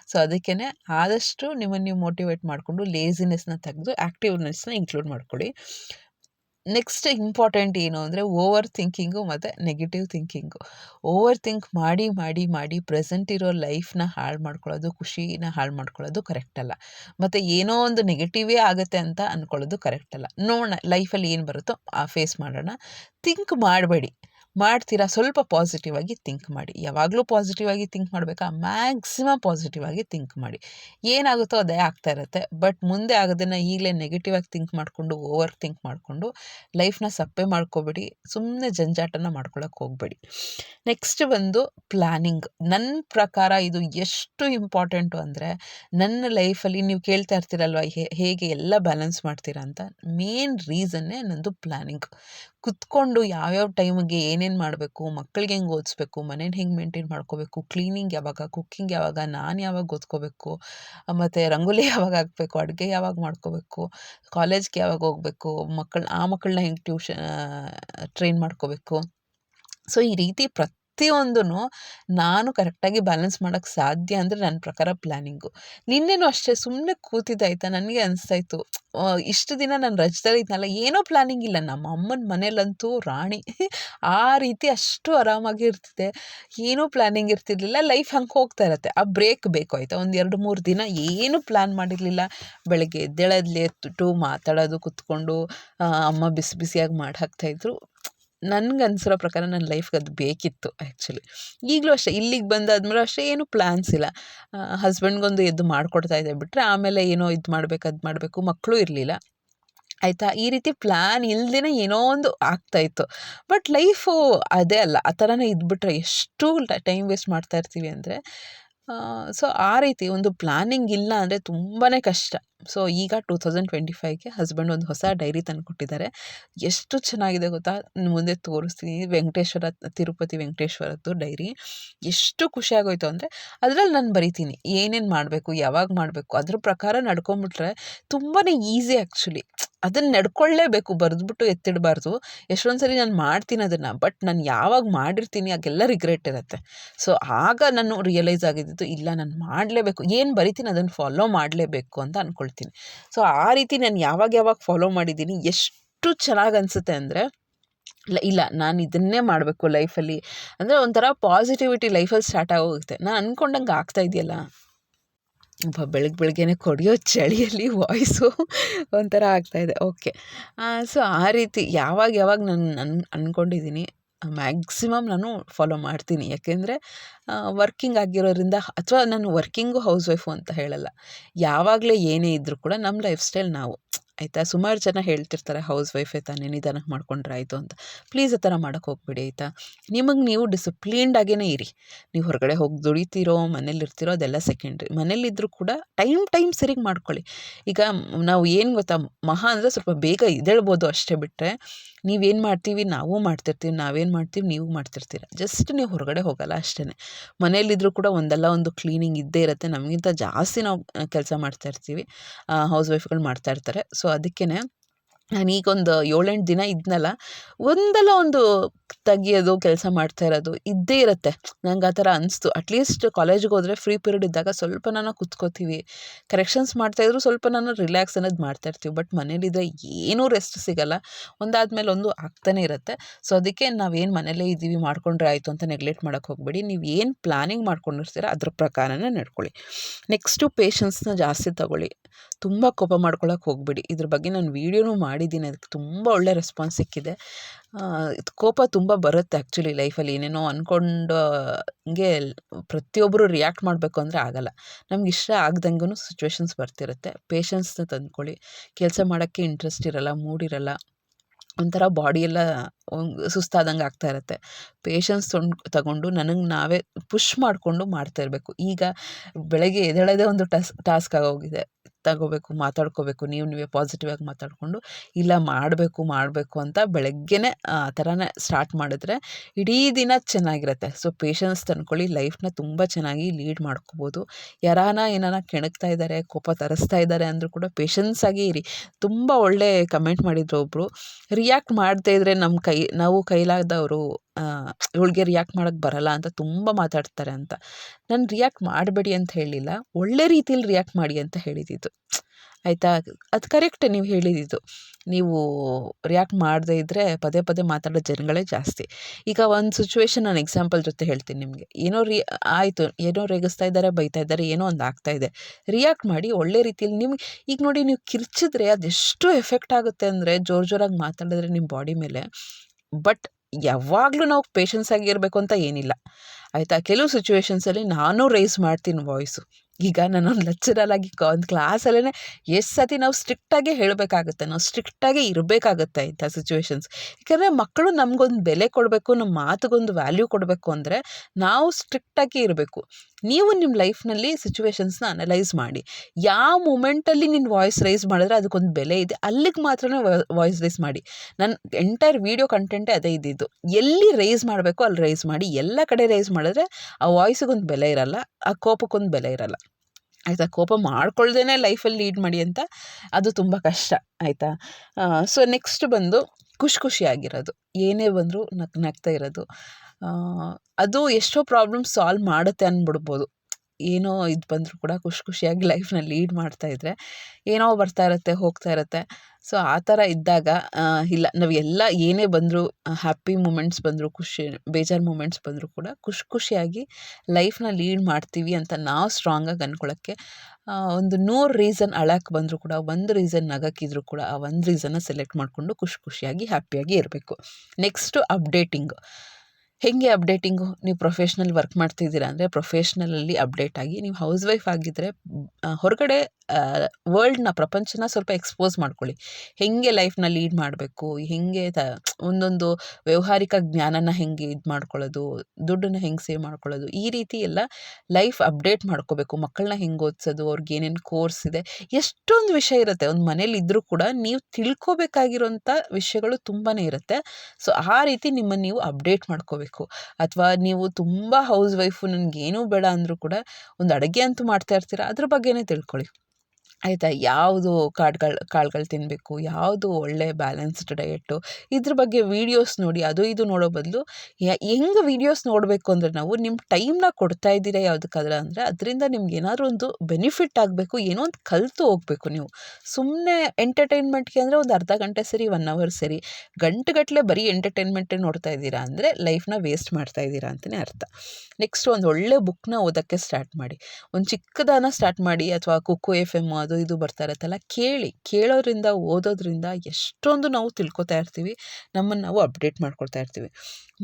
ಸೊ ಅದಕ್ಕೇ ಆದಷ್ಟು ನಿಮ್ಮನ್ನು ನೀವು ಮೋಟಿವೇಟ್ ಮಾಡಿಕೊಂಡು ಲೇಸಿನೆಸ್ನ ತೆಗೆದು ಆ್ಯಕ್ಟಿವ್ನೆಸ್ನ ಇನ್ಕ್ಲೂಡ್ ಮಾಡ್ಕೊಳ್ಳಿ. ನೆಕ್ಸ್ಟ್ ಇಂಪಾರ್ಟೆಂಟ್ ಏನು ಅಂದರೆ ಓವರ್ ಥಿಂಕಿಂಗು ಮತ್ತು ನೆಗೆಟಿವ್ ಥಿಂಕಿಂಗು ಓವರ್ ಥಿಂಕ್ ಮಾಡಿ ಮಾಡಿ ಮಾಡಿ ಪ್ರೆಸೆಂಟ್ ಇರೋ ಲೈಫ್ನ ಹಾಳು ಮಾಡ್ಕೊಳ್ಳೋದು, ಖುಷಿನ ಹಾಳು ಮಾಡ್ಕೊಳ್ಳೋದು ಕರೆಕ್ಟ್ ಅಲ್ಲ. ಮತ್ತು ಏನೋ ಒಂದು ನೆಗೆಟಿವೇ ಆಗುತ್ತೆ ಅಂತ ಅಂದ್ಕೊಳ್ಳೋದು ಕರೆಕ್ಟ್ ಅಲ್ಲ. ನೋಡೋಣ ಲೈಫಲ್ಲಿ ಏನು ಬರುತ್ತೋ ಆ ಫೇಸ್ ಮಾಡೋಣ. ಥಿಂಕ್ ಮಾಡಬೇಡಿ. ಮಾಡ್ತೀರಾ ಸ್ವಲ್ಪ ಪಾಸಿಟಿವ್ ಆಗಿ ಥಿಂಕ್ ಮಾಡಿ. ಯಾವಾಗಲೂ ಪಾಸಿಟಿವ್ ಆಗಿ ಥಿಂಕ್ ಮಾಡಬೇಕಾ? ಮ್ಯಾಕ್ಸಿಮಮ್ ಪಾಸಿಟಿವ್ ಆಗಿ ಥಿಂಕ್ ಮಾಡಿ. ಏನಾಗುತ್ತೋ ಅದೇ ಆಗ್ತಾ ಇರುತ್ತೆ. ಬಟ್ ಮುಂದೆ ಆಗೋದನ್ನು ಈಗಲೇ ನೆಗೆಟಿವ್ ಆಗಿ ಥಿಂಕ್ ಮಾಡಿಕೊಂಡು ಓವರ್ ಥಿಂಕ್ ಮಾಡಿಕೊಂಡು ಲೈಫ್ನ ಸಪ್ಪೆ ಮಾಡ್ಕೋಬೇಡಿ. ಸುಮ್ಮನೆ ಜಂಜಾಟನ ಮಾಡ್ಕೊಳಕ್ಕೆ ಹೋಗಬೇಡಿ. ನೆಕ್ಸ್ಟ್ ಬಂದು ಪ್ಲ್ಯಾನಿಂಗ್ ನನ್ನ ಪ್ರಕಾರ ಇದು ಎಷ್ಟು ಇಂಪಾರ್ಟೆಂಟು ಅಂದರೆ, ನನ್ನ ಲೈಫಲ್ಲಿ ನೀವು ಕೇಳ್ತಾ ಇರ್ತೀರಲ್ವ ಹೇಗೆ ಎಲ್ಲ ಬ್ಯಾಲೆನ್ಸ್ ಮಾಡ್ತೀರಾ ಅಂತ ಮೇನ್ ರೀಸನ್ನೇ ನಂದು ಪ್ಲ್ಯಾನಿಂಗ್ ಕುತ್ಕೊಂಡು ಯಾವ್ಯಾವ ಟೈಮಿಗೆ ಏನೇನು ಮಾಡಬೇಕು ಮಕ್ಕಳಿಗೆ ಹೆಂಗೆ ಓದಿಸ್ಬೇಕು, ಮನೇನ ಹೆಂಗೆ ಮೇಂಟೈನ್ ಮಾಡ್ಕೋಬೇಕು, ಕ್ಲೀನಿಂಗ್ ಯಾವಾಗ, ಕುಕ್ಕಿಂಗ್ ಯಾವಾಗ, ನಾನು ಯಾವಾಗ ಓದ್ಕೋಬೇಕು, ಮತ್ತು ರಂಗೋಲಿ ಯಾವಾಗ ಹಾಕ್ಬೇಕು, ಅಡುಗೆ ಯಾವಾಗ ಮಾಡ್ಕೋಬೇಕು, ಕಾಲೇಜ್ಗೆ ಯಾವಾಗ ಹೋಗಬೇಕು ಮಕ್ಕಳು ಆ ಮಕ್ಕಳನ್ನ ಹೆಂಗೆ ಟ್ಯೂಷನ್ ಟ್ರೈನ್ ಮಾಡ್ಕೋಬೇಕು. ಸೊ ಈ ರೀತಿ ಪ್ರತಿಯೊಂದೂ ನಾನು ಕರೆಕ್ಟಾಗಿ ಬ್ಯಾಲೆನ್ಸ್ ಮಾಡೋಕ್ಕೆ ಸಾಧ್ಯ ಅಂದರೆ ನನ್ನ ಪ್ರಕಾರ ಪ್ಲ್ಯಾನಿಂಗು ನಿನ್ನೆನೂ ಅಷ್ಟೇ ಸುಮ್ಮನೆ ಕೂತಿದ್ದಾಯ್ತಾ? ನನಗೆ ಅನಿಸ್ತಾಯಿತ್ತು ಇಷ್ಟು ದಿನ ನಾನು ರಜದಲ್ಲಿ ಇದ್ನಲ್ಲ, ಏನೋ ಪ್ಲ್ಯಾನಿಂಗ್ ಇಲ್ಲ. ನಮ್ಮ ಅಮ್ಮನ ಮನೇಲಂತೂ ರಾಣಿ. ಆ ರೀತಿ ಅಷ್ಟು ಆರಾಮಾಗಿ ಇರ್ತಿದೆ ಏನೂ ಪ್ಲ್ಯಾನಿಂಗ್ ಇರ್ತಿರ್ಲಿಲ್ಲ, ಲೈಫ್ ಹಂಗೆ ಹೋಗ್ತಾ ಇರತ್ತೆ. ಆ ಬ್ರೇಕ್ ಬೇಕು ಆಯಿತಾ? ಒಂದು ಎರಡು ಮೂರು ದಿನ ಏನೂ ಪ್ಲ್ಯಾನ್ ಮಾಡಿರಲಿಲ್ಲ. ಬೆಳಗ್ಗೆ ಎದ್ದೇಳದ್ಲೆ ಎತ್ತು ಮಾತಾಡೋದು, ಕುತ್ಕೊಂಡು ಅಮ್ಮ ಬಿಸಿ ಬಿಸಿಯಾಗಿ ಮಾಡಿ ಹಾಕ್ತಾಯಿದ್ರು. ನನ್ಗೆ ಅನ್ಸಿರೋ ಪ್ರಕಾರ ನನ್ನ ಲೈಫ್ಗೆ ಅದು ಬೇಕಿತ್ತು ಆ್ಯಕ್ಚುಲಿ ಈಗಲೂ ಅಷ್ಟೇ, ಇಲ್ಲಿಗೆ ಬಂದಾದ್ಮೇಲೆ ಅಷ್ಟೇ ಏನೂ ಪ್ಲ್ಯಾನ್ಸ್ ಇಲ್ಲ. ಹಸ್ಬೆಂಡ್ಗೊಂದು ಎದ್ದು ಮಾಡ್ಕೊಡ್ತಾ ಇದ್ದೆ ಬಿಟ್ಟರೆ ಆಮೇಲೆ ಏನೋ ಇದು ಮಾಡಬೇಕು, ಅದು ಮಾಡಬೇಕು ಮಕ್ಕಳು ಇರಲಿಲ್ಲ. ಆಯಿತಾ? ಈ ರೀತಿ ಪ್ಲ್ಯಾನ್ ಇಲ್ಲದೇ ಏನೋ ಒಂದು ಆಗ್ತಾಯಿತ್ತು ಬಟ್ ಲೈಫು ಅದೇ ಅಲ್ಲ, ಆ ಥರನೇ ಇದ್ಬಿಟ್ರೆ ಎಷ್ಟು ಟೈಮ್ ವೇಸ್ಟ್ ಮಾಡ್ತಾ ಇರ್ತೀವಿ ಅಂದರೆ ಸೊ ಆ ರೀತಿ ಒಂದು ಪ್ಲಾನಿಂಗ್ ಇಲ್ಲ ಅಂದರೆ ತುಂಬಾ ಕಷ್ಟ. ಸೊ ಈಗ ಟೂ ತೌಸಂಡ್ ಟ್ವೆಂಟಿ ಫೈವ್ಗೆ ಹಸ್ಬೆಂಡ್ ಒಂದು ಹೊಸ ಡೈರಿ ತಂದು ಕೊಟ್ಟಿದ್ದಾರೆ. ಎಷ್ಟು ಚೆನ್ನಾಗಿದೆ ಗೊತ್ತಾ? ಮುಂದೆ ತೋರಿಸ್ತೀನಿ. ವೆಂಕಟೇಶ್ವರ, ತಿರುಪತಿ ವೆಂಕಟೇಶ್ವರದ್ದು ಡೈರಿ. ಎಷ್ಟು ಖುಷಿಯಾಗೋಯ್ತು ಅಂದರೆ ಅದರಲ್ಲಿ ನಾನು ಬರಿತೀನಿ. ಏನೇನು ಮಾಡಬೇಕು, ಯಾವಾಗ ಮಾಡಬೇಕು, ಅದ್ರ ಪ್ರಕಾರ ನಡ್ಕೊಂಬಿಟ್ರೆ ತುಂಬಾ ಈಸಿ ಆ್ಯಕ್ಚುಲಿ ಅದನ್ನು ನಡ್ಕೊಳ್ಳೇಬೇಕು, ಬರೆದ್ಬಿಟ್ಟು ಎತ್ತಿಡಬಾರ್ದು. ಎಷ್ಟೊಂದು ಸರಿ ನಾನು ಮಾಡ್ತೀನಿ ಅದನ್ನು, ಬಟ್ ನಾನು ಯಾವಾಗ ಮಾಡಿರ್ತೀನಿ ಆಗೆಲ್ಲ ರಿಗ್ರೆಟ್ ಇರುತ್ತೆ. ಸೊ ಆಗ ನಾನು ರಿಯಲೈಸ್ ಆಗಿದ್ದು, ಇಲ್ಲ, ನಾನು ಮಾಡಲೇಬೇಕು. ಏನು ಬರಿತೀನಿ ಅದನ್ನು ಫಾಲೋ ಮಾಡಲೇಬೇಕು ಅಂತ ಅಂದ್ಕೊಳ್ತೀನಿ ಸೊ ಆ ರೀತಿ ನಾನು ಯಾವಾಗ ಯಾವಾಗ ಫಾಲೋ ಮಾಡಿದ್ದೀನಿ, ಎಷ್ಟು ಚೆನ್ನಾಗಿ ಅನಿಸುತ್ತೆ ಅಂದರೆ ಇಲ್ಲ ಇಲ್ಲ, ನಾನು ಇದನ್ನೇ ಮಾಡಬೇಕು ಲೈಫಲ್ಲಿ ಅಂದರೆ ಒಂಥರ ಪಾಸಿಟಿವಿಟಿ ಲೈಫಲ್ಲಿ ಸ್ಟಾರ್ಟ್ ಆಗೋಗುತ್ತೆ. ನಾನು ಅಂದ್ಕೊಂಡಂಗೆ ಆಗ್ತಾ ಇದೆಯಲ್ಲ? ಒಬ್ಬ ಬೆಳಗ್ಗೆ ಬೆಳಗ್ಗೆನೆ ಕೊಡಿಯೋ ಚಳಿಯಲ್ಲಿ ವಾಯ್ಸು ಒಂಥರ ಆಗ್ತಾಯಿದೆ ಓಕೆ ಸೊ ಆ ರೀತಿ ಯಾವಾಗ ಯಾವಾಗ ನಾನು ನನ್ನ ಅಂದ್ಕೊಂಡಿದ್ದೀನಿ ಮ್ಯಾಕ್ಸಿಮಮ್ ನಾನು ಫಾಲೋ ಮಾಡ್ತೀನಿ. ಯಾಕೆಂದರೆ ವರ್ಕಿಂಗ್ ಆಗಿರೋದ್ರಿಂದ ಅಥವಾ ನಾನು ವರ್ಕಿಂಗು ಹೌಸ್ ವೈಫು ಅಂತ ಹೇಳಲ್ಲ. ಯಾವಾಗಲೇ ಏನೇ ಇದ್ದರೂ ಕೂಡ ನಮ್ಮ ಲೈಫ್ ಸ್ಟೈಲ್ ನಾವು. ಆಯಿತಾ? ಸುಮಾರು ಜನ ಹೇಳ್ತಿರ್ತಾರೆ, ಹೌಸ್ ವೈಫೇ ತಾನೇ ನಿಧಾನಕ್ಕೆ ಮಾಡ್ಕೊಂಡ್ರೆ ಆಯಿತು ಅಂತ. ಪ್ಲೀಸ್ ಆ ಥರ ಮಾಡೋಕ್ಕೆ ಹೋಗ್ಬಿಡಿ ಆಯಿತಾ? ನಿಮಗೆ ನೀವು ಡಿಸಿಪ್ಲೀನ್ಡ್ ಆಗೇ ಇರಿ. ನೀವು ಹೊರಗಡೆ ಹೋಗಿ ದುಡಿತೀರೋ ಮನೇಲಿರ್ತೀರೋ ಅದೆಲ್ಲ ಸೆಕೆಂಡ್ರಿ. ಮನೇಲಿದ್ದರೂ ಕೂಡ ಟೈಮ್ ಟೈಮ್ ಸರಿಗೆ ಮಾಡ್ಕೊಳ್ಳಿ. ಈಗ ನಾವು ಏನು ಗೊತ್ತಾ? ಮಹಾ ಅಂದರೆ ಸ್ವಲ್ಪ ಬೇಗ ಇದೇಳ್ಬೋದು ಅಷ್ಟೇ ಬಿಟ್ಟರೆ ನೀವೇನು ಮಾಡ್ತೀವಿ? ನಾವು ಮಾಡ್ತಿರ್ತೀವಿ. ನಾವೇನು ಮಾಡ್ತೀವಿ? ನೀವು ಮಾಡ್ತಿರ್ತೀರ. ಜಸ್ಟ್ ನೀವು ಹೊರಗಡೆ ಹೋಗಲ್ಲ ಅಷ್ಟೇ ಮನೇಲಿದ್ದರೂ ಕೂಡ ಒಂದಲ್ಲ ಒಂದು ಕ್ಲೀನಿಂಗ್ ಇದ್ದೇ ಇರುತ್ತೆ. ನಮಗಿಂತ ಜಾಸ್ತಿ ನಾವು ಕೆಲಸ ಮಾಡ್ತಾ ಇರ್ತೀವಿ. ಹೌಸ್ ವೈಫ್ಗಳು ಮಾಡ್ತಾ ಇರ್ತಾರೆ. ಸೊ ಅದಕ್ಕೇ ನಾನೀಗೊಂದು ಏಳೆಂಟು ದಿನ ಇದ್ನಲ್ಲ, ಒಂದಲ್ಲ ಒಂದು ತೆಗಿಯೋದು, ಕೆಲಸ ಮಾಡ್ತಾ ಇರೋದು, ಇದ್ದೇ ಇರುತ್ತೆ. ನಂಗೆ ಆ ಥರ ಅನಿಸ್ತು. ಅಟ್ಲೀಸ್ಟ್ ಕಾಲೇಜ್ಗೆ ಹೋದರೆ ಫ್ರೀ ಪೀರಿಯಡ್ ಇದ್ದಾಗ ಸ್ವಲ್ಪ ನಾನು ಕೂತ್ಕೋತೀವಿ. ಕರೆಕ್ಷನ್ಸ್ ಮಾಡ್ತಾಯಿದ್ರು ಸ್ವಲ್ಪ ನಾನು ರಿಲ್ಯಾಕ್ಸ್ ಅನ್ನೋದು ಮಾಡ್ತಾಯಿರ್ತೀವಿ ಬಟ್ ಮನೇಲಿದ್ದರೆ ಏನೂ ರೆಸ್ಟ್ ಸಿಗೋಲ್ಲ. ಒಂದಾದ್ಮೇಲೆ ಒಂದು ಆಗ್ತಾನೆ ಇರುತ್ತೆ. ಸೊ ಅದಕ್ಕೆ ನಾವೇನು ಮನೇಲೇ ಇದ್ದೀವಿ, ಮಾಡ್ಕೊಂಡ್ರೆ ಆಯಿತು ಅಂತ ನೆಗ್ಲೆಕ್ಟ್ ಮಾಡೋಕ್ಕೆ ಹೋಗಬೇಡಿ. ನೀವು ಏನು ಪ್ಲಾನಿಂಗ್ ಮಾಡ್ಕೊಂಡಿರ್ತೀರ, ಅದ್ರ ಪ್ರಕಾರನೇ ನಡ್ಕೊಳ್ಳಿ. ನೆಕ್ಸ್ಟು ಪೇಷನ್ಸ್ನ ಜಾಸ್ತಿ ತಗೊಳ್ಳಿ. ತುಂಬ ಕೋಪ ಮಾಡ್ಕೊಳಕ್ಕೆ ಹೋಗಬೇಡಿ. ಇದ್ರ ಬಗ್ಗೆ ನಾನು ವೀಡಿಯೋನೂ ಮಾಡಿದ್ದೀನಿ. ಅದಕ್ಕೆ ತುಂಬ ಒಳ್ಳೆ ರೆಸ್ಪಾನ್ಸ್ ಸಿಕ್ಕಿದೆ. ಕೋಪ ತುಂಬ ಬರುತ್ತೆ ಆ್ಯಕ್ಚುಲಿ ಲೈಫಲ್ಲಿ ಏನೇನೋ ಅಂದ್ಕೊಂಡು ಹಂಗೆ ಪ್ರತಿಯೊಬ್ಬರು ರಿಯಾಕ್ಟ್ ಮಾಡಬೇಕು ಅಂದರೆ ಆಗಲ್ಲ. ನಮ್ಗೆ ಇಷ್ಟ ಆಗ್ದಂಗೂ ಸಿಚುವೇಶನ್ಸ್ ಬರ್ತಿರುತ್ತೆ. ಪೇಷನ್ಸ್ನ ತಂದ್ಕೊಳ್ಳಿ. ಕೆಲಸ ಮಾಡೋಕ್ಕೆ ಇಂಟ್ರೆಸ್ಟ್ ಇರಲ್ಲ ಮೂಡಿರಲ್ಲ ಒಂಥರ ಬಾಡಿ ಎಲ್ಲ ಸುಸ್ತಾದಂಗೆ ಆಗ್ತಾ ಇರುತ್ತೆ. ಪೇಷನ್ಸ್ ತೊಂಡು, ತಗೊಂಡು ನನಗೆ ನಾವೇ ಪುಷ್ ಮಾಡಿಕೊಂಡು ಮಾಡ್ತಾ ಇರಬೇಕು. ಈಗ ಬೆಳಗ್ಗೆ ಎದ್ದೇಳೋದೇ ಒಂದು ಟಸ್ ಟಾಸ್ಕ್ ಆಗೋಗಿದೆ. ತಗೋಬೇಕು, ಮಾತಾಡ್ಕೋಬೇಕು, ನೀವು ನೀವೇ ಪಾಸಿಟಿವ್ ಆಗಿ ಮಾತಾಡಿಕೊಂಡು ಇಲ್ಲ ಮಾಡಬೇಕು ಮಾಡಬೇಕು ಅಂತ ಬೆಳಗ್ಗೆನೇ, ಆ ಥರನೇ ಸ್ಟಾರ್ಟ್ ಮಾಡಿದ್ರೆ ಇಡೀ ದಿನ ಚೆನ್ನಾಗಿರುತ್ತೆ. ಸೊ ಪೇಷನ್ಸ್ ತಂದ್ಕೊಳ್ಳಿ ಲೈಫ್ನ ತುಂಬ ಚೆನ್ನಾಗಿ ಲೀಡ್ ಮಾಡ್ಕೋಬೋದು. ಯಾರಾನ ಏನಾರ ಕೆಣಕ್ತಾ ಇದ್ದಾರೆ ಕೋಪ ತರಿಸ್ತಾ ಇದ್ದಾರೆ ಅಂದರೂ ಕೂಡ ಪೇಷನ್ಸಾಗಿ ಇರಿ. ತುಂಬ ಒಳ್ಳೆ ಕಮೆಂಟ್ ಮಾಡಿದ್ರು ಒಬ್ಬರು ರಿಯಾಕ್ಟ್ ಮಾಡ್ತಾ ಇದ್ದರೆ ನಮ್ಮ ಕೈ ನಾವು ಕೈಲಾದವರು ಇವಳಿಗೆ ರಿಯಾಕ್ಟ್ ಮಾಡೋಕ್ಕೆ ಬರಲ್ಲ ಅಂತ ತುಂಬ ಮಾತಾಡ್ತಾರೆ ಅಂತ. ನಾನು ರಿಯಾಕ್ಟ್ ಮಾಡಬೇಡಿ ಅಂತ ಹೇಳಿಲ್ಲ. ಒಳ್ಳೆ ರೀತಿಯಲ್ಲಿ ರಿಯಾಕ್ಟ್ ಮಾಡಿ ಅಂತ ಹೇಳಿದ್ದಿದ್ದು ಆಯಿತಾ? ಅದು ಕರೆಕ್ಟ್ ನೀವು ಹೇಳಿದ್ದು. ನೀವು ರಿಯಾಕ್ಟ್ ಮಾಡದೇ ಇದ್ದರೆ ಪದೇ ಪದೇ ಮಾತಾಡೋ ಜನಗಳೇ ಜಾಸ್ತಿ. ಈಗ ಒಂದು ಸಿಚುವೇಶನ್ ನಾನು ಎಕ್ಸಾಂಪಲ್ ಜೊತೆ ಹೇಳ್ತೀನಿ ನಿಮಗೆ. ಏನೋ ರಿ, ಆಯಿತು, ಏನೋ ರೇಗಿಸ್ತಾ ಇದ್ದಾರೆ, ಬೈತಾ ಇದ್ದಾರೆ, ಏನೋ ಒಂದು ಆಗ್ತಾ ಇದೆ. ರಿಯಾಕ್ಟ್ ಮಾಡಿ ಒಳ್ಳೆ ರೀತಿಯಲ್ಲಿ ನಿಮ್ಗೆ, ಈಗ ನೋಡಿ ನೀವು ಕಿರ್ಚಿದ್ರೆ ಅದೆಷ್ಟು ಎಫೆಕ್ಟ್ ಆಗುತ್ತೆ ಅಂದರೆ ಜೋರು ಜೋರಾಗಿ ಮಾತಾಡಿದ್ರೆ ನಿಮ್ಮ ಬಾಡಿ ಮೇಲೆ. ಬಟ್ ಯಾವಾಗಲೂ ನಾವು ಪೇಷನ್ಸ್ ಆಗಿರಬೇಕು ಅಂತ ಏನಿಲ್ಲ. ಆಯಿತಾ? ಕೆಲವು ಸಿಚುವೇಶನ್ಸಲ್ಲಿ ನಾನು ರೈಸ್ ಮಾಡ್ತೀನಿ ವಾಯ್ಸು ಈಗ ನಾನೊಂದು ಲೆಕ್ಚರಲ್ ಕ, ಒಂದು ಕ್ಲಾಸಲ್ಲೇ ಎಷ್ಟು ಸತಿ ನಾವು ಸ್ಟ್ರಿಕ್ಟಾಗಿ ಹೇಳಬೇಕಾಗುತ್ತೆ, ನಾವು ಸ್ಟ್ರಿಕ್ಟಾಗಿ ಇರಬೇಕಾಗುತ್ತೆ ಇಂಥ ಸಿಚುವೇಶನ್ಸ್ ಯಾಕಂದರೆ ಮಕ್ಕಳು ನಮಗೊಂದು ಬೆಲೆ ಕೊಡಬೇಕು ನಮ್ಮ ಮಾತಿಗೊಂದು ವ್ಯಾಲ್ಯೂ ಕೊಡಬೇಕು ಅಂದರೆ ನಾವು ಸ್ಟ್ರಿಕ್ಟಾಗಿ ಇರಬೇಕು. ನೀವು ನಿಮ್ಮ ಲೈಫ್ನಲ್ಲಿ ಸಿಚುವೇಶನ್ಸ್ನ ಅನಲೈಸ್ ಮಾಡಿ. ಯಾವ ಮೂಮೆಂಟಲ್ಲಿ ನಿನ್ನ ವಾಯ್ಸ್ ರೈಸ್ ಮಾಡಿದ್ರೆ ಅದಕ್ಕೊಂದು ಬೆಲೆ ಇದೆ, ಅಲ್ಲಿಗೆ ಮಾತ್ರನೇ ವಾಯ್ಸ್ ರೈಸ್ ಮಾಡಿ. ನನ್ನ ಎಂಟೈರ್ ವೀಡಿಯೋ ಕಂಟೆಂಟೇ ಅದೇ ಇದ್ದಿದ್ದು. ಎಲ್ಲಿ ರೈಸ್ ಮಾಡಬೇಕು ಅಲ್ಲಿ ರೈಸ್ ಮಾಡಿ, ಎಲ್ಲ ಕಡೆ ರೈಸ್ ಮಾಡಿದ್ರೆ ಆ ವಾಯ್ಸಿಗೊಂದು ಬೆಲೆ ಇರಲ್ಲ, ಆ ಕೋಪಕ್ಕೊಂದು ಬೆಲೆ ಇರಲ್ಲ. ಆಯಿತಾ? ಕೋಪ ಮಾಡ್ಕೊಳ್ದೇ ಲೈಫಲ್ಲಿ ಲೀಡ್ ಮಾಡಿ ಅಂತ ಅದು ತುಂಬ ಕಷ್ಟ, ಆಯಿತಾ? ಸೊ ನೆಕ್ಸ್ಟ್ ಬಂದು ಖುಷಿ ಖುಷಿಯಾಗಿರೋದು ಏನೇ ಬಂದರೂ ನಗ್ ನಗ್ತಾ ಇರೋದು ಅದು ಎಷ್ಟೋ ಪ್ರಾಬ್ಲಮ್ ಸಾಲ್ವ್ ಮಾಡುತ್ತೆ ಅಂದ್ಬಿಡ್ಬೋದು ಏನೋ ಇದು ಬಂದರೂ ಕೂಡ ಖುಷಿ ಖುಷಿಯಾಗಿ ಲೈಫ್ನ ಲೀಡ್ ಮಾಡ್ತಾ ಇದ್ದರೆ ಏನೋ ಬರ್ತಾ ಇರುತ್ತೆ, ಹೋಗ್ತಾ ಇರುತ್ತೆ. ಸೊ ಆ ಥರ ಇದ್ದಾಗ ಇಲ್ಲ, ನಾವು ಎಲ್ಲ ಏನೇ ಬಂದರೂ ಹ್ಯಾಪಿ ಮೂಮೆಂಟ್ಸ್ ಬಂದರೂ, ಖುಷಿ, ಬೇಜಾರು ಮೂಮೆಂಟ್ಸ್ ಬಂದರೂ ಕೂಡ ಖುಷಿ ಖುಷಿಯಾಗಿ ಲೈಫ್ನ ಲೀಡ್ ಮಾಡ್ತೀವಿ ಅಂತ ನಾವು ಸ್ಟ್ರಾಂಗಾಗಿ ಅಂದ್ಕೊಳ್ಳೋಕ್ಕೆ ಒಂದು ನೂರು ರೀಸನ್ ಅಳಕ್ಕೆ ಬಂದರೂ ಕೂಡ, ಒಂದು ರೀಸನ್ ನಗಕ್ಕಿದ್ರು ಕೂಡ, ಆ ಒಂದು ರೀಸನ್ನ ಸೆಲೆಕ್ಟ್ ಮಾಡಿಕೊಂಡು ಖುಷಿ ಖುಷಿಯಾಗಿ ಹ್ಯಾಪಿಯಾಗಿ ಇರಬೇಕು. ನೆಕ್ಸ್ಟು ಅಪ್ಡೇಟಿಂಗು ಹೇಗೆ ಅಪ್ಡೇಟಿಂಗು ನೀವು ಪ್ರೊಫೆಷ್ನಲ್ ವರ್ಕ್ ಮಾಡ್ತಿದ್ದೀರಾ ಅಂದರೆ ಪ್ರೊಫೆಷ್ನಲಲ್ಲಿ ಅಪ್ಡೇಟ್ ಆಗಿ ನೀವು ಹೌಸ್ ವೈಫ್ ಆಗಿದ್ದರೆ ಹೊರಗಡೆ ವರ್ಲ್ಡ್ನ ಪ್ರಪಂಚನ ಸ್ವಲ್ಪ ಎಕ್ಸ್ಪೋಸ್ ಮಾಡ್ಕೊಳ್ಳಿ. ಹೇಗೆ ಲೈಫ್ನ ಲೀಡ್ ಮಾಡಬೇಕು, ಹೇಗೆ ತ, ಒಂದೊಂದು ವ್ಯವಹಾರಿಕ ಜ್ಞಾನನ ಹೆಂಗೆ ಇದು ಮಾಡ್ಕೊಳ್ಳೋದು, ದುಡ್ಡನ್ನು ಹೆಂಗೆ ಸೇವ್ ಮಾಡ್ಕೊಳ್ಳೋದು, ಈ ರೀತಿ ಎಲ್ಲ ಲೈಫ್ ಅಪ್ಡೇಟ್ ಮಾಡ್ಕೋಬೇಕು. ಮಕ್ಕಳನ್ನ ಹೆಂಗೆ ಓದಿಸೋದು, ಅವ್ರಿಗೆ ಏನೇನು ಕೋರ್ಸ್ ಇದೆ, ಎಷ್ಟೊಂದು ವಿಷಯ ಇರುತ್ತೆ. ಒಂದು ಮನೇಲಿ ಇದ್ದರೂ ಕೂಡ ನೀವು ತಿಳ್ಕೊಬೇಕಾಗಿರೋಂಥ ವಿಷಯಗಳು ತುಂಬಾ ಇರುತ್ತೆ. ಸೊ ಆ ರೀತಿ ನಿಮ್ಮನ್ನು ನೀವು ಅಪ್ಡೇಟ್ ಮಾಡ್ಕೋಬೇಕು. ಅಥವಾ ನೀವು ತುಂಬ ಹೌಸ್ ವೈಫು ನನಗೇನೂ ಬೇಡ ಅಂದರೂ ಕೂಡ ಒಂದು ಅಡುಗೆ ಅಂತೂ ಮಾಡ್ತಾ ಇರ್ತೀರ, ಅದ್ರ ಬಗ್ಗೆನೇ ತಿಳ್ಕೊಳ್ಳಿ. ಆಯಿತಾ? ಯಾವುದು ಕಾಡ್ಗಳು, ಕಾಳುಗಳು ತಿನ್ನಬೇಕು ಯಾವುದು ಒಳ್ಳೆ ಬ್ಯಾಲೆನ್ಸ್ಡ್ ಡಯೆಟ್ಟು? ಇದ್ರ ಬಗ್ಗೆ ವೀಡಿಯೋಸ್ ನೋಡಿ, ಅದು ಇದು ನೋಡೋ ಬದಲು ಹೆಂಗೆ ವೀಡಿಯೋಸ್ ನೋಡಬೇಕು ಅಂದರೆ ನಾವು ನಿಮ್ಮ ಟೈಮ್ನ ಕೊಡ್ತಾ ಇದ್ದೀರಾ ಯಾವುದಕ್ಕಾದ್ರೆ ಅಂದರೆ ಅದರಿಂದ ನಿಮ್ಗೆ ಏನಾದರೂ ಒಂದು ಬೆನಿಫಿಟ್ ಆಗಬೇಕು, ಏನೋ ಒಂದು ಕಲಿತು ಹೋಗಬೇಕು ನೀವು. ಸುಮ್ಮನೆ ಎಂಟರ್ಟೈನ್ಮೆಂಟ್ಗೆ ಅಂದರೆ ಒಂದು ಅರ್ಧ ಗಂಟೆ ಸರಿ ಒನ್ ಅವರ್ ಸರಿ ಗಂಟೆಗಟ್ಟಲೆ ಬರೀ ಎಂಟರ್ಟೈನ್ಮೆಂಟೇ ನೋಡ್ತಾ ಇದ್ದೀರಾ ಅಂದರೆ ಲೈಫ್ನ ವೇಸ್ಟ್ ಮಾಡ್ತಾ ಇದ್ದೀರಾ ಅಂತಲೇ ಅರ್ಥ. ನೆಕ್ಸ್ಟ್ ಒಂದು ಒಳ್ಳೆ ಬುಕ್ನ ಓದೋಕ್ಕೆ ಸ್ಟಾರ್ಟ್ ಮಾಡಿ. ಒಂದು ಚಿಕ್ಕದಾನ ಸ್ಟಾರ್ಟ್ ಮಾಡಿ, ಅಥವಾ ಕುಕ್ಕು ಎಫ್ ಎಂ ಅದು ಇದು ಬರ್ತಾ ಇರುತ್ತಲ್ಲ, ಕೇಳಿ, ಕೇಳೋದ್ರಿಂದ, ಓದೋದ್ರಿಂದ ಎಷ್ಟೊಂದು ನಾವು ತಿಳ್ಕೊತಾ ಇರ್ತೀವಿ, ನಮ್ಮನ್ನು ನಾವು ಅಪ್ಡೇಟ್ ಮಾಡ್ಕೊಳ್ತಾ ಇರ್ತೀವಿ.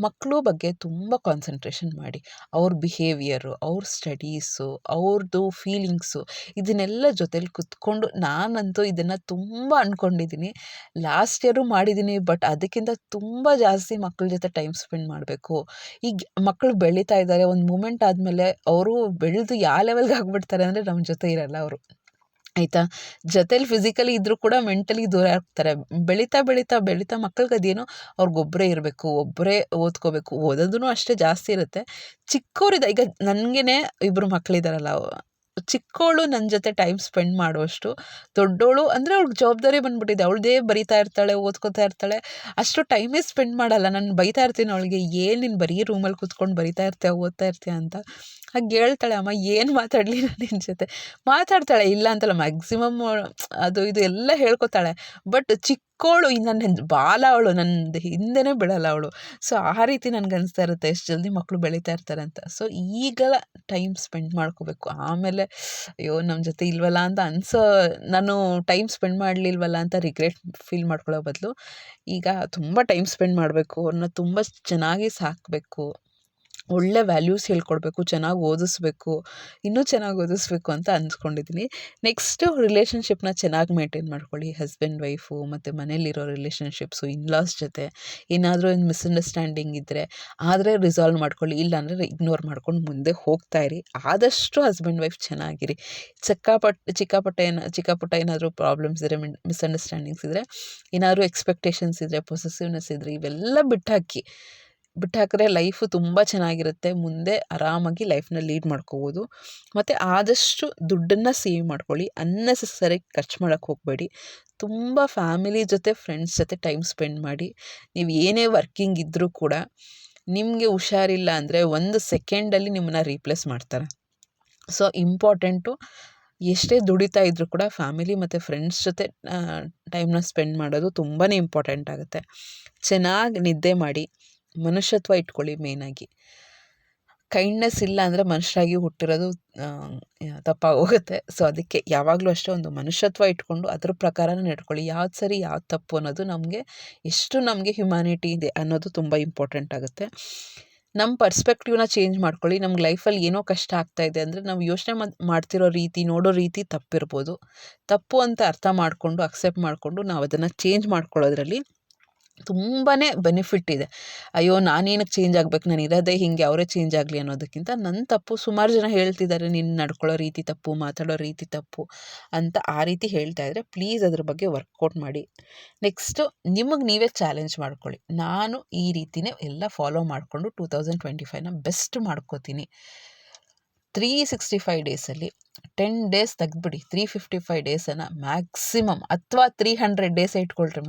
ಮಕ್ಕಳು ಬಗ್ಗೆ ತುಂಬ ಕಾನ್ಸಂಟ್ರೇಷನ್ ಮಾಡಿ, ಅವ್ರ ಬಿಹೇವಿಯರು ಅವ್ರ ಸ್ಟಡೀಸು ಅವ್ರದ್ದು ಫೀಲಿಂಗ್ಸು ಇದನ್ನೆಲ್ಲ ಜೊತೇಲಿ ಕುತ್ಕೊಂಡು ನಾನಂತೂ ಇದನ್ನು ತುಂಬ ಅಂದ್ಕೊಂಡಿದ್ದೀನಿ ಲಾಸ್ಟ್ ಇಯರು ಮಾಡಿದ್ದೀನಿ ಬಟ್ ಅದಕ್ಕಿಂತ ತುಂಬ ಜಾಸ್ತಿ ಮಕ್ಕಳ ಜೊತೆ ಟೈಮ್ ಸ್ಪೆಂಡ್ ಮಾಡಬೇಕು. ಈಗ ಮಕ್ಕಳು ಬೆಳೀತಾ ಇದ್ದಾರೆ, ಒಂದು ಮೂಮೆಂಟ್ ಆದಮೇಲೆ ಅವರು ಬೆಳೆದು ಯಾವ ಲೆವೆಲ್ಗೆ ಆಗಿಬಿಡ್ತಾರೆ ಅಂದರೆ ನಮ್ಮ ಜೊತೆ ಇರಲ್ಲ ಅವರು. ಆಯಿತಾ? ಜೊತೇಲಿ ಫಿಸಿಕಲಿ ಇದ್ದರೂ ಕೂಡ ಮೆಂಟಲಿ ದೂರ ಆಗ್ತಾರೆ. ಬೆಳೀತಾ ಬೆಳೀತಾ ಬೆಳೀತಾ ಮಕ್ಳಿಗೆ ಅದೇನೋ ಅವ್ರಿಗೊಬ್ಬರೇ ಇರಬೇಕು ಒಬ್ಬರೇ ಓದ್ಕೋಬೇಕು ಓದೋದೂ ಅಷ್ಟೇ ಜಾಸ್ತಿ ಇರುತ್ತೆ. ಚಿಕ್ಕವ್ರಿದ ಈಗ ನನಗೇ ಇಬ್ಬರು ಮಕ್ಕಳಿದ್ದಾರಲ್ಲ ಚಿಕ್ಕವಳು ನನ್ನ ಜೊತೆ ಟೈಮ್ ಸ್ಪೆಂಡ್ ಮಾಡುವಷ್ಟು ದೊಡ್ಡವಳು ಅಂದರೆ ಅವ್ಳಿಗೆ ಜವಾಬ್ದಾರಿ ಬಂದ್ಬಿಟ್ಟಿದೆ. ಅವಳದೇ ಬರಿತಾ ಇರ್ತಾಳೆ, ಓದ್ಕೋತಾ ಇರ್ತಾಳೆ. ಅಷ್ಟು ಟೈಮೇ ಸ್ಪೆಂಡ್ ಮಾಡಲ್ಲ. ನಾನು ಬೈತಾ ಇರ್ತೀನಿ ಅವಳಿಗೆ, ಏನು ನೀನು ಬರೀ ರೂಮಲ್ಲಿ ಕೂತ್ಕೊಂಡು ಬರಿತಾ ಇರ್ತೀಯ, ಓದ್ತಾ ಇರ್ತೀಯ ಅಂತ. ಹಾಗೆ ಹೇಳ್ತಾಳೆ, ಅಮ್ಮ, ಏನು ಮಾತಾಡಲಿ ನಾನು ನಿನ್ನ ಜೊತೆ? ಮಾತಾಡ್ತಾಳೆ, ಇಲ್ಲ ಅಂತಲ್ಲ ಮ್ಯಾಕ್ಸಿಮಮ್ ಅದು ಇದು ಎಲ್ಲ ಹೇಳ್ಕೊತಾಳೆ. ಬಟ್ ಚಿಕ್ಕವಳು ನನ್ನ ಬಾಲ ಅವಳು ನನ್ನ ಹಿಂದೆನೇ ಬಿಡಲ್ಲ ಅವಳು. ಸೊ ಆ ರೀತಿ ನನಗೆ ಅನಿಸ್ತಾ ಇರುತ್ತೆ, ಎಷ್ಟು ಜಲ್ದಿ ಮಕ್ಕಳು ಬೆಳೀತಾ ಇರ್ತಾರೆ ಅಂತ. ಸೊ ಈಗ ಟೈಮ್ ಸ್ಪೆಂಡ್ ಮಾಡ್ಕೋಬೇಕು. ಆಮೇಲೆ, ಅಯ್ಯೋ ನಮ್ಮ ಜೊತೆ ಇಲ್ವಲ್ಲ ಅಂತ ಅನ್ಸೋ, ನಾನು ಟೈಮ್ ಸ್ಪೆಂಡ್ ಮಾಡಲಿಲ್ವಲ್ಲ ಅಂತ ರಿಗ್ರೆಟ್ ಫೀಲ್ ಮಾಡ್ಕೊಳ್ಳೋ ಬದಲು, ಈಗ ತುಂಬ ಟೈಮ್ ಸ್ಪೆಂಡ್ ಮಾಡಬೇಕು ಅವ್ರನ್ನ ತುಂಬ ಚೆನ್ನಾಗಿ ಸಾಕಬೇಕು. ಒಳ್ಳೆ ವ್ಯಾಲ್ಯೂಸ್ ಹೇಳ್ಕೊಡ್ಬೇಕು, ಚೆನ್ನಾಗಿ ಓದಿಸ್ಬೇಕು, ಇನ್ನೂ ಚೆನ್ನಾಗಿ ಓದಿಸ್ಬೇಕು ಅಂತ ಅಂದ್ಕೊಂಡಿದ್ದೀನಿ ನೆಕ್ಸ್ಟು ರಿಲೇಷನ್ಶಿಪ್ನ ಚೆನ್ನಾಗಿ ಮೇಂಟೈನ್ ಮಾಡ್ಕೊಳ್ಳಿ. ಹಸ್ಬೆಂಡ್, ವೈಫು ಮತ್ತು ಮನೇಲಿರೋ ರಿಲೇಷನ್ಶಿಪ್ಸು, ಇನ್ಲಾಸ್ ಜೊತೆ. ಏನಾದರೂ ಒಂದು ಮಿಸ್ಅಂಡರ್ಸ್ಟ್ಯಾಂಡಿಂಗ್ ಇದ್ದರೆ ಆದರೆ ರಿಸಾಲ್ವ್ ಮಾಡ್ಕೊಳ್ಳಿ. ಇಲ್ಲಾಂದರೆ ಇಗ್ನೋರ್ ಮಾಡ್ಕೊಂಡು ಮುಂದೆ ಹೋಗ್ತಾ ಇರಿ. ಆದಷ್ಟು ಹಸ್ಬೆಂಡ್, ವೈಫ್ ಚೆನ್ನಾಗಿರಿ. ಚಿಕ್ಕಾಪಟ್, ಚಿಕ್ಕಪಟ್ಟ ಏನು, ಚಿಕ್ಕಪುಟ್ಟ ಏನಾದರೂ ಪ್ರಾಬ್ಲಮ್ಸ್ ಇದ್ದರೆ ಮಿಸ್ಅಂಡರ್ಸ್ಟ್ಯಾಂಡಿಂಗ್ಸ್ ಇದ್ದರೆ ಏನಾದರೂ ಎಕ್ಸ್ಪೆಕ್ಟೇಷನ್ಸ್ ಇದ್ದರೆ ಪೊಸೆಸಿವ್ನೆಸ್ ಇದ್ದರೆ ಇವೆಲ್ಲ ಬಿಟ್ಟಾಕಿ ಬಿಟ್ಟಾಕಿದ್ರೆ ಲೈಫು ತುಂಬ ಚೆನ್ನಾಗಿರುತ್ತೆ. ಮುಂದೆ ಆರಾಮಾಗಿ ಲೈಫ್ನ ಲೀಡ್ ಮಾಡ್ಕೋಬೋದು. ಮತ್ತು ಆದಷ್ಟು ದುಡ್ಡನ್ನು ಸೇವ್ ಮಾಡ್ಕೊಳ್ಳಿ. ಅನ್ನೆಸೆಸರಿ ಖರ್ಚು ಮಾಡೋಕ್ಕೆ ಹೋಗಬೇಡಿ. ತುಂಬ ಫ್ಯಾಮಿಲಿ ಜೊತೆ, ಫ್ರೆಂಡ್ಸ್ ಜೊತೆ ಟೈಮ್ ಸ್ಪೆಂಡ್ ಮಾಡಿ. ನೀವು ಏನೇ ವರ್ಕಿಂಗ್ ಇದ್ದರೂ ಕೂಡ ನಿಮಗೆ ಹುಷಾರಿಲ್ಲ ಅಂದರೆ ಒಂದು ಸೆಕೆಂಡಲ್ಲಿ ನಿಮ್ಮನ್ನು ರೀಪ್ಲೇಸ್ ಮಾಡ್ತಾರೆ. ಸೊ, ಇಂಪಾರ್ಟೆಂಟು ಎಷ್ಟೇ ದುಡಿತಾ ಇದ್ದರೂ ಕೂಡ ಫ್ಯಾಮಿಲಿ ಮತ್ತು ಫ್ರೆಂಡ್ಸ್ ಜೊತೆ ಟೈಮ್ನ ಸ್ಪೆಂಡ್ ಮಾಡೋದು ತುಂಬಾ ಇಂಪಾರ್ಟೆಂಟ್ ಆಗುತ್ತೆ. ಚೆನ್ನಾಗಿ ನಿದ್ದೆ ಮಾಡಿ. ಮನುಷ್ಯತ್ವ ಇಟ್ಕೊಳ್ಳಿ ಮೇಯ್ನಾಗಿ ಕೈಂಡ್ನೆಸ್ ಇಲ್ಲ ಅಂದರೆ ಮನುಷ್ಯರಾಗಿ ಹುಟ್ಟಿರೋದು ತಪ್ಪಾಗಿ ಹೋಗುತ್ತೆ ಸೊ ಅದಕ್ಕೆ ಯಾವಾಗಲೂ ಅಷ್ಟೇ ಒಂದು ಮನುಷ್ಯತ್ವ ಇಟ್ಕೊಂಡು ಅದ್ರ ಪ್ರಕಾರನೇ ನಡ್ಕೊಳ್ಳಿ. ಯಾವ್ದು ಸರಿ, ಯಾವ್ದು ತಪ್ಪು ಅನ್ನೋದು ನಮಗೆ ಎಷ್ಟು ನಮಗೆ ಹ್ಯುಮ್ಯಾನಿಟಿ ಇದೆ ಅನ್ನೋದು ತುಂಬ ಇಂಪಾರ್ಟೆಂಟ್ ಆಗುತ್ತೆ. ನಮ್ಮ ಪರ್ಸ್ಪೆಕ್ಟಿವ್ನ ಚೇಂಜ್ ಮಾಡ್ಕೊಳ್ಳಿ. ನಮ್ಗೆ ಲೈಫಲ್ಲಿ ಏನೋ ಕಷ್ಟ ಆಗ್ತಾ ಇದೆ ಅಂದರೆ ನಾವು ಯೋಚನೆ ಮಾಡ್ತಿರೋ ರೀತಿ, ನೋಡೋ ರೀತಿ ತಪ್ಪಿರ್ಬೋದು. ತಪ್ಪು ಅಂತ ಅರ್ಥ ಮಾಡಿಕೊಂಡು ಅಕ್ಸೆಪ್ಟ್ ಮಾಡಿಕೊಂಡು ನಾವು ಅದನ್ನು ಚೇಂಜ್ ಮಾಡ್ಕೊಳ್ಳೋದ್ರಲ್ಲಿ ತುಂಬಾ ಬೆನಿಫಿಟ್ ಇದೆ. ಅಯ್ಯೋ ನಾನೇನಕ್ಕೆ ಚೇಂಜ್ ಆಗ್ಬೇಕು? ನಾನು ಇರೋದೇ ಹಿಂಗೆ ಅವರೇ ಚೇಂಜ್ ಆಗಲಿ ಅನ್ನೋದಕ್ಕಿಂತ ನನ್ನ ತಪ್ಪು ಸುಮಾರು ಜನ ಹೇಳ್ತಿದ್ದಾರೆ ನೀನು ನಡ್ಕೊಳ್ಳೋ ರೀತಿ ತಪ್ಪು, ಮಾತಾಡೋ ರೀತಿ ತಪ್ಪು ಅಂತ ಆ ರೀತಿ ಹೇಳ್ತಾ ಇದ್ದರೆ ಪ್ಲೀಸ್ ಅದ್ರ ಬಗ್ಗೆ ವರ್ಕೌಟ್ ಮಾಡಿ. ನೆಕ್ಸ್ಟು ನಿಮಗೆ ನೀವೇ ಚಾಲೆಂಜ್ ಮಾಡ್ಕೊಳ್ಳಿ. ನಾನು ಈ ರೀತಿನೇ ಎಲ್ಲ ಫಾಲೋ ಮಾಡಿಕೊಂಡು ಟೂ ತೌಸಂಡ್ ಟ್ವೆಂಟಿ ಫೈವ್ನ ಬೆಸ್ಟ್ ಮಾಡ್ಕೋತೀನಿ. ತ್ರೀ ಸಿಕ್ಸ್ಟಿ ಫೈವ್ ಡೇಸಲ್ಲಿ ಟೆನ್ ಡೇಸ್ ತೆಗ್ದುಬಿಡಿ ತ್ರೀ ಫಿಫ್ಟಿ ಫೈವ್ ಡೇಸನ್ನು ಮ್ಯಾಕ್ಸಿಮಮ್ ಅಥವಾ ತ್ರೀ ಹಂಡ್ರೆಡ್ ಡೇಸೇ ಇಟ್ಕೊಳ್ರಿ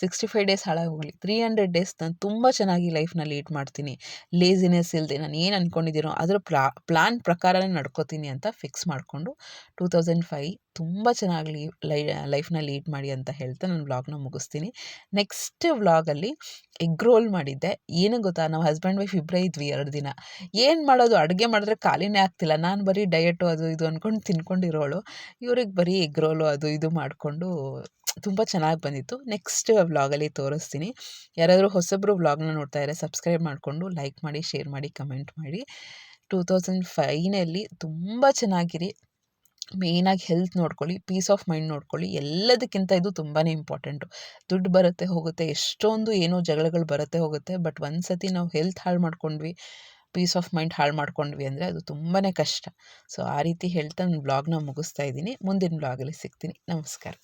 ಸಿಕ್ಸ್ಟಿ ಫೈವ್ ಡೇಸ್ ಹಾಳಾಗೋಗಲಿ. ತ್ರೀ ಹಂಡ್ರೆಡ್ ಡೇಸ್ ನಾನು ತುಂಬ ಚೆನ್ನಾಗಿ ಲೈಫ್ನ ಲೀಡ್ ಮಾಡ್ತೀನಿ. ಲೇಸಿನೆಸ್ ಇಲ್ಲದೆ ನಾನು ಏನು ಅಂದ್ಕೊಂಡಿದ್ದೀನೋ ಅದರ ಪ್ಲಾ ಪ್ಲ್ಯಾನ್ ಪ್ರಕಾರನೇ ನಡ್ಕೋತೀನಿ ಅಂತ ಫಿಕ್ಸ್ ಮಾಡಿಕೊಂಡು ಟೂ ತೌಸಂಡ್ ಫೈ ತುಂಬ ಚೆನ್ನಾಗಿ ಲೈ ಲೈಫ್ನ ಲೀಡ್ ಮಾಡಿ ಅಂತ ಹೇಳ್ತಾ ನಾನು ವ್ಲಾಗ್ನ ಮುಗಿಸ್ತೀನಿ. ನೆಕ್ಸ್ಟ್ ವ್ಲಾಗಲ್ಲಿ ಎಗ್ ರೋಲ್ ಮಾಡಿದ್ದೆ. ಏನು ಗೊತ್ತಾ? ನಾವು ಹಸ್ಬೆಂಡ್ ವೈಫ್ ಇಬ್ಬರೇ ಇದ್ವಿ ಎರಡು ದಿನ. ಏನು ಮಾಡೋದು? ಅಡುಗೆ ಮಾಡಿದ್ರೆ ಖಾಲಿನೇ ಆಗ್ತಿಲ್ಲ. ನಾನು ಬರೀ ಡಯಟು ಅದು ಇದು ಅಂದ್ಕೊಂಡು ತಿನ್ಕೊಂಡಿರೋಳು. ಇವ್ರಿಗೆ ಬರೀ ಎಗ್ ರೋಲು ಅದು ಇದು ಮಾಡಿಕೊಂಡು ತುಂಬ ಚೆನ್ನಾಗಿ ಬಂದಿತ್ತು. ನೆಕ್ಸ್ಟ್ ವ್ಲಾಗಲ್ಲಿ ತೋರಿಸ್ತೀನಿ. ಯಾರಾದರೂ ಹೊಸಬ್ರು ವ್ಲಾಗ್ನ ನೋಡ್ತಾ ಇದ್ದಾರೆ ಸಬ್ಸ್ಕ್ರೈಬ್ ಮಾಡಿಕೊಂಡು ಲೈಕ್ ಮಾಡಿ ಶೇರ್ ಮಾಡಿ ಕಮೆಂಟ್ ಮಾಡಿ. ಟೂ ತೌಸಂಡ್ ಫೈನಲ್ಲಿ ತುಂಬ ಚೆನ್ನಾಗಿರಿ. ಮೇಯ್ನಾಗಿ ಹೆಲ್ತ್ ನೋಡ್ಕೊಳ್ಳಿ ಪೀಸ್ ಆಫ್ ಮೈಂಡ್ ನೋಡ್ಕೊಳ್ಳಿ. ಎಲ್ಲದಕ್ಕಿಂತ ಇದು ತುಂಬಾ ಇಂಪಾರ್ಟೆಂಟು ದುಡ್ಡು ಬರುತ್ತೆ, ಹೋಗುತ್ತೆ. ಎಷ್ಟೊಂದು ಏನೋ ಜಗಳಗಳು ಬರುತ್ತೆ, ಹೋಗುತ್ತೆ. ಬಟ್ ಒಂದು ಸತಿ ನಾವು ಹೆಲ್ತ್ ಹಾಳು ಮಾಡ್ಕೊಂಡ್ವಿ ಪೀಸ್ ಆಫ್ ಮೈಂಡ್ ಹಾಳು ಮಾಡ್ಕೊಂಡ್ವಿ ಅಂದರೆ ಅದು ತುಂಬಾ ಕಷ್ಟ. ಸೊ ಆ ರೀತಿ ಹೇಳ್ತಾ ನನ್ನ ಬ್ಲಾಗ್ನ ಮುಗಿಸ್ತಾ ಇದ್ದೀನಿ. ಮುಂದಿನ ಬ್ಲಾಗಲ್ಲಿ ಸಿಗ್ತೀನಿ. ನಮಸ್ಕಾರ.